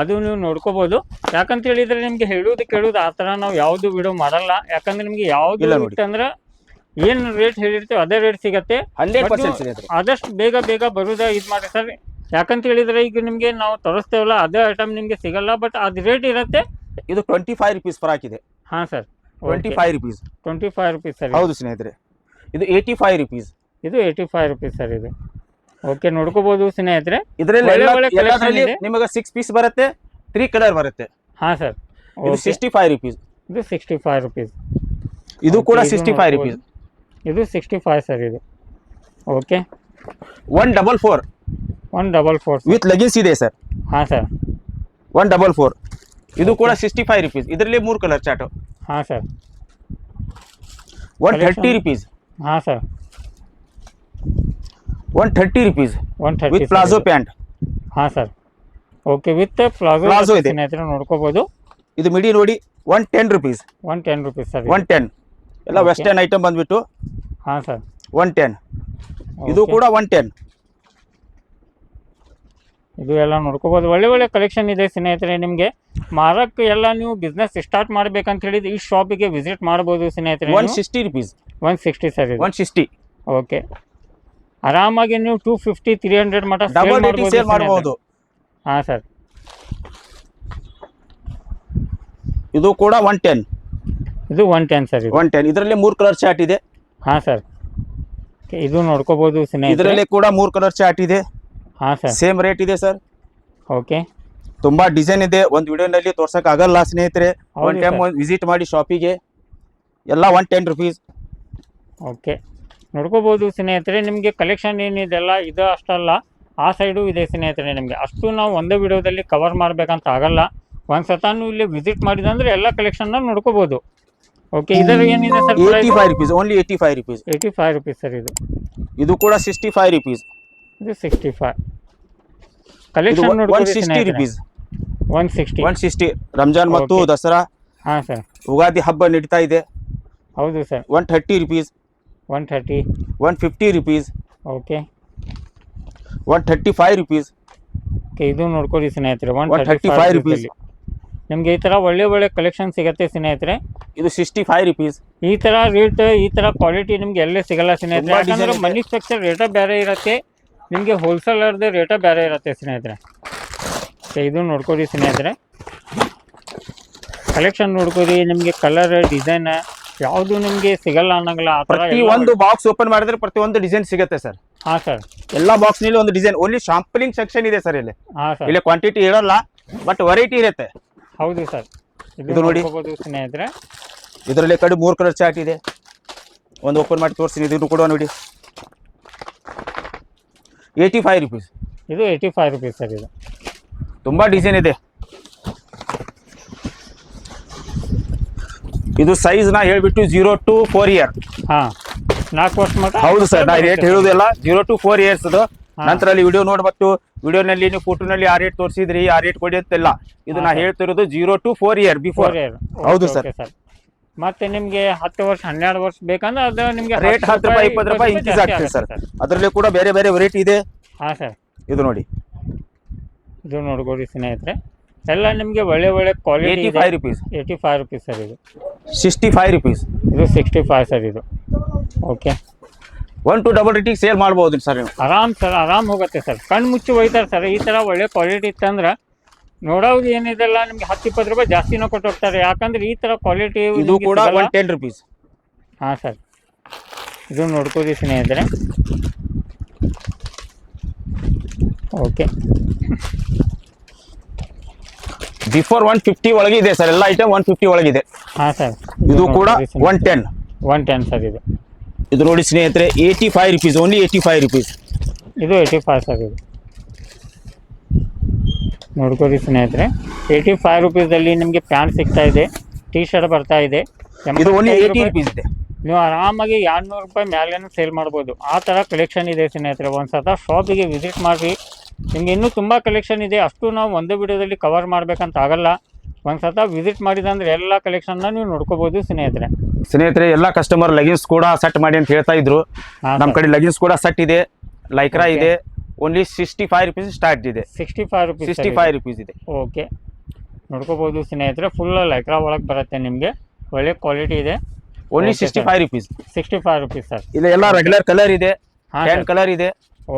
ಅದು ನೀವು ನೋಡ್ಕೋಬಹುದು ಯಾಕಂತ ಹೇಳಿದ್ರೆ ನಿಮ್ಗೆ ಹೇಳುದು ಕೇಳುದು ಆ ತರ ನಾವು ಯಾವುದು ವಿಡಿಯೋ ಮಾಡಲ್ಲ. ಯಾಕಂದ್ರೆ ನಿಮ್ಗೆ ಯಾವ್ದು. ಇತ್ತಂದ್ರೆ ಏನ್ ರೇಟ್ ಹೇಳಿರ್ತೀವಿ ಅದೇ ರೇಟ್ ಸಿಗತ್ತೆ. ಆದಷ್ಟು ಬೇಗ ಬೇಗ ಬರುದ ಇದ್ ಮಾಡಿ ಸರ್. ಯಾಕಂತ ಹೇಳಿದ್ರೆ ಈಗ ನಿಮ್ಗೆ ನಾವು ತರಿಸ್ತೇವಲ್ಲ ಅದೇ ಐಟಮ್ ನಿಮ್ಗೆ ಸಿಗಲ್ಲ ಬಟ್ ಅದು ರೇಟ್ ಇರುತ್ತೆ. ಇದು ಟ್ವೆಂಟಿ ಫೈವ್ ರುಪೀಸ್ ಫ್ರಾಕ್ ಇದೆ ಹಾಂ sir twenty five rupees twenty five rupees sir ಹೌದು ಸ್ನೇಹಿತರೆ. ಇದು ಏಯ್ಟಿ ಫೈವ್ ರುಪೀಸ್ ಇದು ಏಯ್ಟಿ ಫೈವ್ ರುಪೀಸ್ ಸರ್ ಇದು. ಓಕೆ ನೋಡ್ಕೋಬಹುದು ಸ್ನೇಹಿತರೆ. ಇದರಲ್ಲಿ. ನಿಮಗೆ ಸಿಕ್ಸ್ ಪೀಸ್ ಬರುತ್ತೆ ತ್ರೀ ಕಲರ್ ಬರುತ್ತೆ. ಹಾ ಸರ್ ಇದು ಸಿಕ್ಸ್ಟಿ ಫೈವ್ ರುಪೀಸ್ ಇದು ಸಿಕ್ಸ್ಟಿ ಫೈವ್ ರುಪೀಸ್ ಇದು ಕೂಡ ಸಿಕ್ಸ್ಟಿ ಫೈವ್ ರುಪೀಸ್ ಇದು ಸಿಕ್ಸ್ಟಿ ಫೈವ್ ಸರ್ ಇದು. Okay one double four one double four with leggings ಇದೆ ಸರ್ ಹಾಂ ಸರ್ ಒನ್ ಡಬಲ್ ಫೋರ್ ಇದು ಕೂಡ ಸಿಕ್ಸ್ಟಿ ಫೈವ್ ರುಪೀಸ್ ಇದರಲ್ಲಿ ಮೂರು ಕಲರ್ ಚಾಟು ಹಾಂ ಸರ್ ಒನ್ ಥರ್ಟಿ ರುಪೀಸ್ ಹಾಂ sir one thirty rupees one thirty with palazzo pant ಹಾಂ sir okay with palazzo palazzo ಇದೆ. ಸ್ನೇಹಿತರೆ ನೋಡ್ಕೋಬೋದು. ಇದು ಮಿಡಿ ನೋಡಿ one ten rupees one ten rupees sir one ten ಎಲ್ಲ ವೆಸ್ಟರ್ನ್ ಐಟಮ್ ಬಂದ್ಬಿಟ್ಟು ಹಾಂ ಸರ್ ಒನ್ ಟೆನ್ ಇದು ಕೂಡ ಒನ್ ಟೆನ್ ಇದು ಎಲ್ಲ ನೋಡ್ಕೋಬೋದು. ಒಳ್ಳೆ ಒಳ್ಳೆ ಕಲೆಕ್ಷನ್ ಇದೆ ಸ್ನೇಹಿತರೆ ನಿಮಗೆ. ಮಾರಕ್ಕೆ ಎಲ್ಲ ನೀವು ಬಿಸ್ನೆಸ್ ಸ್ಟಾರ್ಟ್ ಮಾಡ್ಬೇಕಂತ ಹೇಳಿದ್ರೆ ಈ ಶಾಪಿಗೆ ವಿಸಿಟ್ ಮಾಡ್ಬೋದು ಸ್ನೇಹಿತರೆ one sixty rupees one sixty sir one sixty okay ಆರಾಮಾಗಿ ನೀವು ಟೂ ಫಿಫ್ಟಿ ತ್ರೀ ಹಂಡ್ರೆಡ್ ಮಟ್ಟ ಸೇಲ್ ಮಾಡಬಹುದು ಹಾಂ ಸರ್ ಇದು ಕೂಡ ಒನ್ ಟೆನ್ ಇದು one ten sir one ten ಇದರಲ್ಲಿ ಮೂರು ಕಲರ್ ಚಾಟ್ ಇದೆ. ಹಾಂ ಸರ್ ಇದು ನೋಡ್ಕೋಬಹುದು ಸ್ನೇಹಿತರೆ. ಇದರಲ್ಲಿ ಕೂಡ ಮೂರು ಕಲರ್ ಚಾಟ್ ಇದೆ. ಹಾಂ ಸರ್. ಸೇಮ್ ರೇಟ್ ಇದೆ ಸರ್. ಓಕೆ. ತುಂಬಾ ಡಿಸೈನ್ ಇದೆ. ಒಂದು ವಿಡಿಯೋನಲ್ಲಿ ತೋರ್ಸಕ್ ಆಗಲ್ಲ ಸ್ನೇಹಿತರೆ. One time. ವಿಸಿಟ್ ಮಾಡಿ ಶಾಪಿಗೆ ಎಲ್ಲ ಒನ್ ಟೆನ್ ರುಪೀಸ್ ಓಕೆ. ನೋಡ್ಕೋಬಹುದು ಸ್ನೇಹಿತರೆ ನಿಮಗೆ ಕಲೆಕ್ಷನ್ ಏನಿದೆಲ್ಲ ಇದು ಅಷ್ಟಲ್ಲ. ಆ ಸೈಡು ಇದೆ ಸ್ನೇಹಿತರೆ ನಿಮಗೆ. ಅಷ್ಟು ನಾವು ಒಂದೇ ವಿಡಿಯೋದಲ್ಲಿ ಕವರ್ ಮಾಡಬೇಕಂತ ಆಗಲ್ಲ. ಒಂದು ಸತಾನು ಇಲ್ಲಿ ವಿಸಿಟ್ ಮಾಡಿದಂದ್ರೆ ಎಲ್ಲ ಕಲೆಕ್ಷನ್ನ ನೋಡ್ಕೋಬಹುದು ಓಕೆ ಇದರ ಏನಿದೆ sir eighty five rupees only eighty five rupees eighty five rupees sir ಇದು. ಇದು ಕೂಡ ಸಿಕ್ಸ್ಟಿ ಫೈವ್ ರುಪೀಸ್ ಇದು sixty five collection one sixty rupees one sixty one sixty Ramzan ಮತ್ತು ದಸರಾ. ಹಾ ಸರ್ ಉಗಾದಿ ಹಬ್ಬ ನಡೀತಾ ಇದೆ. ಹೌದು sir one thirty rupees one thirty one fifty rupees okay one thirty five rupees okay ಇದು ನೋಡ್ಕೊಳ್ಳಿ ಸ್ನೇಹಿತರೆ. ಒನ್ 135 ಥರ್ಟಿ ಫೈವ್ ರುಪೀಸ್ ನಿಮಗೆ ಈ ಥರ ಒಳ್ಳೆ ಒಳ್ಳೆ ಕಲೆಕ್ಷನ್ ಸಿಗತ್ತೆ ಸ್ನೇಹಿತರೆ. ಇದು ಸಿಕ್ಸ್ಟಿ ಫೈವ್ ರುಪೀಸ್ ಈ ತರ ರೇಟ್ ಈ ತರ ಕ್ವಾಲಿಟಿ ನಿಮ್ಗೆ ಎಲ್ಲೇ ಸಿಗಲ್ಲ ಸ್ನೇಹಿತರೆ. ಮನಿ ಸ್ಟ್ರಕ್ಚರ್ ರೇಟ ಬೇರೆ ಇರುತ್ತೆ. ನಿಮಗೆ ಹೋಲ್ಸೇಲರ್ದು ರೇಟ ಬೇರೆ ಇರುತ್ತೆ ಸ್ನೇಹಿತರೆ. ಸೊ ಇದು ನೋಡ್ಕೊಡಿ ಸ್ನೇಹಿತರೆ. ಕಲೆಕ್ಷನ್ ನೋಡ್ಕೊರಿ ನಿಮಗೆ ಕಲರ್ ಡಿಸೈನ್ ಯಾವುದು ನಿಮಗೆ ಸಿಗಲ್ಲ ಅನ್ನಂಗಿಲ್ಲ ಪ್ರತಿ ಒಂದು ಬಾಕ್ಸ್ ಓಪನ್ ಮಾಡಿದ್ರೆ ಪ್ರತಿ ಒಂದು ಡಿಸೈನ್ ಸಿಗುತ್ತೆ ಸರ್. ಹಾ ಸರ್. ಎಲ್ಲಾ ಬಾಕ್ಸ್ನಲ್ಲಿ ಒಂದು ಡಿಸೈನ್ ಓನ್ಲಿ ಶಾಂಪಲಿಂಗ್ ಸೆಕ್ಷನ್ ಇದೆ ಸರ್ ಇಲ್ಲಿ. ಹಾಂ ಸರ್. ಇಲ್ಲಿ ಕ್ವಾಂಟಿಟಿ ಇರಲ್ಲ ಬಟ್ ವೆರೈಟಿ ಇರುತ್ತೆ. ಹೌದು ಸರ್. ಇದು ಇದು ನೋಡಿ. ಸ್ನೇಹಿತರೆ. ಇದರಲ್ಲಿ ಕಡೆ ಮೂರು ಕಲರ್ ಚಾರ್ಟ್ ಇದೆ. ಒಂದು ಓಪನ್ ಮಾಡಿ ತೋರಿಸ್ತೀನಿ ಇದನ್ನು ಕೂಡ ನೋಡಿ. ಏಯ್ಟಿ ಫೈವ್ ರುಪೀಸ್ ಇದು ಏಯ್ಟಿ ಫೈವ್ ರುಪೀಸ್ ಸರ್ ಇದು. ತುಂಬ ಡಿಸೈನ್ ಇದೆ. ಇದು ಸೈಜ್ ನಾ ಹೇಳ್ಬಿಟ್ಟು ಜೀರೋ ಟು ಫೋರ್ ಇಯರ್ ಹಾಂ ನಾಲ್ಕು ವರ್ಷ ಮಟ್ಟ ಹೌದು ಸರ್ ನಾ ರೇಟ್ ಹೇಳುವುದಿಲ್ಲ. ಜೀರೋ ಟು ಫೋರ್ ಇಯರ್ಸ್ ಅದು. ನಂತರ ಅಲ್ಲಿ ವಿಡಿಯೋ ನೋಡ್ಬಿಟ್ಟು ವಿಡಿಯೋನಲ್ಲಿ ನೀವು ಫೋಟೋನಲ್ಲಿ ಆ ರೇಟ್ ತೋರಿಸಿದ್ರಿ ಆ ರೇಟ್ ಕೊಡಿ ಅಂತೆಲ್ಲ. ಇದು ನಾ ಹೇಳ್ತಿರೋದು zero to four year before ಹೌದು ಸರ್. ಮತ್ತೆ ನಿಮಗೆ ಹತ್ತು ವರ್ಷ ಹನ್ನೆರಡು ವರ್ಷ ಬೇಕಂದ್ರೆ ಅದು ನಿಮಗೆ ರೇಟ್ ಹತ್ತು ರೂಪಾಯಿ ಇಪ್ಪತ್ತು ರೂಪಾಯಿ ಇನ್ಕ್ರೀಸ್ ಆಗ್ತದೆ ಸರ್. ಅದರಲ್ಲಿ ಕೂಡ ಬೇರೆ ಬೇರೆ ವೆರೈಟಿ ಇದೆ. ಹಾ ಸರ್. ಇದು ನೋಡಿ. ಇದು ನೋಡ್ಕೊಡಿ ಸ್ನೇಹಿತರೆ. ಎಲ್ಲ ನಿಮಗೆ ಒಳ್ಳೆ ಒಳ್ಳೆ quality eighty five rupees eighty five rupees sir ಇದು. ಸಿಕ್ಸ್ಟಿ ಫೈವ್ ರುಪೀಸ್ ಇದು ಸಿಕ್ಸ್ಟಿ ಫೈವ್ ಸರ್ ಇದು. ಓಕೆ ಒನ್ ಟು ಡಬಲ್ ರೇಟಿಗೆ ಸೇಲ್ ಮಾಡ್ಬೋದು ಸರ್ ನೀವು. ಆರಾಮ್ ಸರ್ ಆರಾಮ್ ಹೋಗುತ್ತೆ ಸರ್. ಕಣ್ಣು ಮುಚ್ಚಿ ಒಯ್ತಾರೆ ಸರ್. ಈ ಥರ ಒಳ್ಳೆ ಕ್ವಾಲಿಟಿ ಇತ್ತಂದ್ರೆ ನೋಡೋದು ಏನಿದೆಲ್ಲ ನಿಮ್ಗೆ ಹತ್ತು ಇಪ್ಪತ್ತು ರೂಪಾಯಿ ಜಾಸ್ತಿನೂ ಕೊಟ್ಟು ಹೋಗ್ತಾರೆ ಯಾಕಂದ್ರೆ ಈ ಥರ ಕ್ವಾಲಿಟಿ ಇದು ಕೂಡ ಒನ್ ಟೆನ್ ರುಪೀಸ್ ಹಾಂ ಸರ್. ಇದು ನೋಡ್ಕೋದಿ ಸ್ನೇಹಿತರೆ. ಓಕೆ. ಬಿಫೋರ್ ಒನ್ ಫಿಫ್ಟಿ ಒಳಗೆ ಇದೆ ಸರ್. ಎಲ್ಲ ಐಟಮ್ ಒನ್ ಫಿಫ್ಟಿ ಒಳಗಿದೆ ಹಾಂ ಸರ್. ಇದು ಕೂಡ one ten one ten sir ಇದು. ಇದು ನೋಡಿ ಸ್ನೇಹಿತರೆ eighty five rupees only eighty five rupees ಇದು ಏಯ್ಟಿ ಫೈವ್ ಸರ್ ಇದು. ನೋಡ್ಕೊಡಿ ಸ್ನೇಹಿತರೆ. ಏಯ್ಟಿ ಫೈವ್ ರುಪೀಸಲ್ಲಿ ನಿಮಗೆ ಪ್ಯಾಂಟ್ ಸಿಗ್ತಾ ಇದೆ. ಟೀ ಶರ್ಟ್ ಬರ್ತಾ ಇದೆ. ಇದು ಓನ್ಲಿ ಎಂಬತ್ತೈದು ಏಯ್ಟಿ ರೂಪಾಯಿ- ರುಪೀಸ್ ಇದೆ. ನೀವು ಆರಾಮಾಗಿ ಎರಡ್ನೂರು ರೂಪಾಯಿ ಮ್ಯಾಲೇನು ಸೇಲ್ ಮಾಡ್ಬೋದು. ಆ ಥರ ಕಲೆಕ್ಷನ್ ಇದೆ ಸ್ನೇಹಿತರೆ. ಒಂದು ಸತ ಶಾಪಿಗೆ ವಿಸಿಟ್ ಮಾಡಿರಿ. ನಿಮ್ಗೆ ಇನ್ನೂ ತುಂಬ ಕಲೆಕ್ಷನ್ ಇದೆ. ಅಷ್ಟು ನಾವು ಒಂದೇ ವಿಡಿಯೋದಲ್ಲಿ ಕವರ್ ಮಾಡಬೇಕಂತ ಆಗಲ್ಲ. ಒಂದು ಸತ ವಿಸಿಟ್ ಮಾಡಿದಂದ್ರೆ ಎಲ್ಲ ಕಲೆಕ್ಷನ್ನ ನೀವು ನೋಡ್ಕೋಬೋದು ಸ್ನೇಹಿತರೆ. ಸ್ನೇಹಿತರೆ ಎಲ್ಲ ಕಸ್ಟಮರ್ ಲಗಿನ್ಸ್ ಕೂಡ ಸೆಟ್ ಮಾಡಿ ಅಂತ ಹೇಳ್ತಾ ಇದ್ರು. ನಮ್ಮ ಕಡೆ ಲಗಿನ್ಸ್ ಕೂಡ ಸೆಟ್ ಇದೆ. ಲೈಕ್ರಾ ಇದೆ. Only sixty five rupees start ಇದೆ. Sixty five rupees sixty five rupees ಇದೆ. ಓಕೆ ನೋಡ್ಕೋಬಹುದು ಸ್ನೇಹಿತರೆ ಫುಲ್ ಲೈಕ್ರಾ ಒಳಗೆ ಬರುತ್ತೆ ನಿಮಗೆ. ಒಳ್ಳೆ ಕ್ವಾಲಿಟಿ ಇದೆ. Only sixty. Five rupees sixty five rupees sir ಇಲ್ಲ ಎಲ್ಲ ರೆಗ್ಯುಲರ್ ಕಲರ್ ಇದೆ. ಹ್ಯಾಂಡ್ ಕಲರ್ ಇದೆ.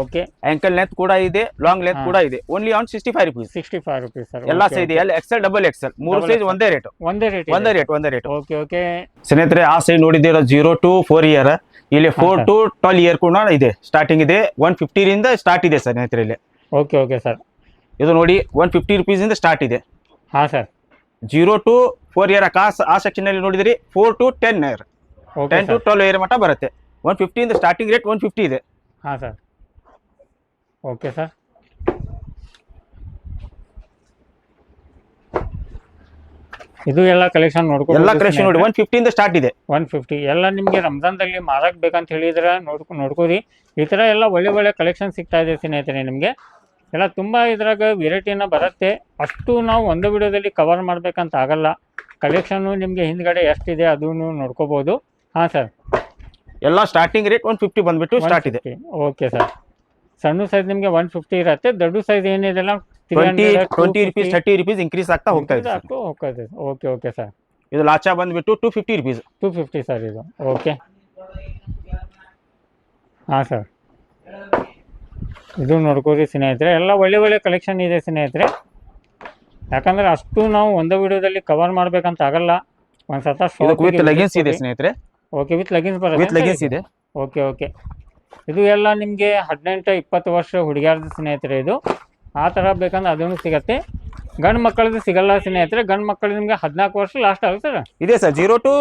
ಓಕೆ ಆಂಕಲ್ ಲೆಂತ್ ಕೂಡ ಇದೆ ಲಾಂಗ್ ಲೆಂತ್ ಕೂಡ ಇದೆ. Only on sixty five rupees sixty five rupees sir ಎಲ್ಲ size L XL double XL ಮೂರು ಸೈಜ್ ಒಂದೇ ರೇಟ್ ಒಂದೇ ರೇಟ್ ಒಂದೇ ರೇಟ್ ಒಂದೇ ರೇಟ್ ಓಕೆ ಓಕೆ ಸ್ನೇಹಿತರೆ ಆ ಸೈಜ್ ನೋಡಿದ್ದೀರ? ಜೀರೋ ಟು ಫೋರ್ ಇಯರ್ ಇಲ್ಲಿ ಫೋರ್ ಟು ಟ್ವೆಲ್ ಇಯರ್ ಕೂಡ ಇದೆ. ಸ್ಟಾರ್ಟಿಂಗ್ ಇದೆ. ಒನ್ ಫಿಫ್ಟಿರಿಂದ ಸ್ಟಾರ್ಟ್ ಇದೆ ಸರ್ ಸ್ನೇಹಿತರೆ ಇಲ್ಲಿ. ಓಕೆ ಓಕೆ ಸರ್ ಇದು ನೋಡಿ ಒನ್ ಫಿಫ್ಟಿ ರುಪೀಸಿಂದ ಸ್ಟಾರ್ಟ್ ಇದೆ. ಹಾಂ sir zero to four year ಆ ಆ ಸೆಕ್ಷನ್ ಅಲ್ಲಿ ನೋಡಿದಿರಿ four to ten year ten to twelve year ಮಟ್ಟ ಬರುತ್ತೆ. ಒನ್ ಫಿಫ್ಟಿಯಿಂದ ಸ್ಟಾರ್ಟಿಂಗ್ ರೇಟ್ ಒನ್ ಫಿಫ್ಟಿ ಇದೆ. ಹಾಂ ಸರ್ ಓಕೆ ಸರ್. ಇದು ಎಲ್ಲ ಕಲೆಕ್ಷನ್ ನೋಡ್ಕೊಂಡು ಎಲ್ಲ ಕಲೆಕ್ಷನ್ ನೋಡಿ ಒನ್ ಫಿಫ್ಟಿಯಿಂದ ಸ್ಟಾರ್ಟ್ ಇದೆ ಒನ್ ಫಿಫ್ಟಿ ಎಲ್ಲ ನಿಮಗೆ ರಂಜಾನ್ದಲ್ಲಿ ಮಾರಾಕ್ ಬೇಕಂತ ಹೇಳಿದ್ರೆ ನೋಡ್ಕೊ ನೋಡ್ಕೋರಿ ಈ ಥರ ಎಲ್ಲ ಒಳ್ಳೆ ಒಳ್ಳೆ ಕಲೆಕ್ಷನ್ ಸಿಗ್ತಾ ಇದೆ ಸ್ನೇಹಿತರೆ ನಿಮಗೆ. ಎಲ್ಲ ತುಂಬ ಇದ್ರಾಗ ವೆರೈಟಿನ ಬರುತ್ತೆ. ಅಷ್ಟು ನಾವು ಒಂದು ವಿಡಿಯೋದಲ್ಲಿ ಕವರ್ ಮಾಡಬೇಕಂತ ಆಗಲ್ಲ. ಕಲೆಕ್ಷನ್ನು ನಿಮಗೆ ಹಿಂದ್ಗಡೆ ಎಷ್ಟಿದೆ ಅದನ್ನು ನೋಡ್ಕೋಬೋದು. ಹಾಂ ಸರ್. ಎಲ್ಲ ಸ್ಟಾರ್ಟಿಂಗ್ ರೇಟ್ ಒನ್ ಫಿಫ್ಟಿ ಬಂದುಬಿಟ್ಟು ಸ್ಟಾರ್ಟ್ ಇದೆ. ಓಕೆ ಸರ್ ಸಣ್ಣ ಸೈಜ್ ನಿಮಗೆ ಒನ್ ಫಿಫ್ಟಿ ಇರುತ್ತೆ ದೊಡ್ಡ ಸೈಜ್ ಏನಿದೆಲ್ಲ twenty twenty rupees thirty rupees increase ಆಗ್ತಾ ಹೋಗ್ತಾ ಇದೆ. ಹೋಗ್ತದೆ ಓಕೆ ಓಕೆ ಸರ್ ಇದು ಲಾಚಾ ಬಂದ್ಬಿಟ್ಟು two fifty rupees two fifty sir ಇದು. ಓಕೆ ಹಾಂ ಸರ್ ಇದು ನೋಡ್ಕೋರಿ ಸ್ನೇಹಿತರೆ. ಎಲ್ಲ ಒಳ್ಳೆ ಒಳ್ಳೆ ಕಲೆಕ್ಷನ್ ಇದೆ ಸ್ನೇಹಿತರೆ. ಯಾಕಂದ್ರೆ ಅಷ್ಟು ನಾವು ಒಂದೇ ವಿಡಿಯೋದಲ್ಲಿ ಕವರ್ ಮಾಡ್ಬೇಕಂತ ಆಗಲ್ಲ. ಒಂದು ಸತ ವಿತ್ ಲೆಗಿನ್ಸ್ ಇದೆ ಸ್ನೇಹಿತರೆ. ಓಕೆ ವಿತ್ ಲೆಗಿನ್ಸ್ ಬರುತ್ತೆ ವಿತ್ ಲೆಗಿನ್ಸ್ ಇದೆ. ಓಕೆ ಓಕೆ ಇದು ಎಲ್ಲ ನಿಮಗೆ ಹದಿನೆಂಟು ಇಪ್ಪತ್ತು ವರ್ಷ ಹುಡುಗಿಯರ್ದು ಸ್ನೇಹಿತರೆ ಇದು. ಆ ಥರ ಬೇಕಂದ್ರೆ ಅದೂ ಸಿಗತ್ತೆ. ಗಂಡು ಮಕ್ಕಳದ್ದು ಸಿಗಲ್ಲ ಸ್ನೇಹಿತರೆ ಗಂಡು ಮಕ್ಕಳು ನಿಮಗೆ ಹದಿನಾಲ್ಕು ವರ್ಷ ಲಾಸ್ಟ್ ಆಗುತ್ತೆ ಸರ್. ಇದೆ sir zero to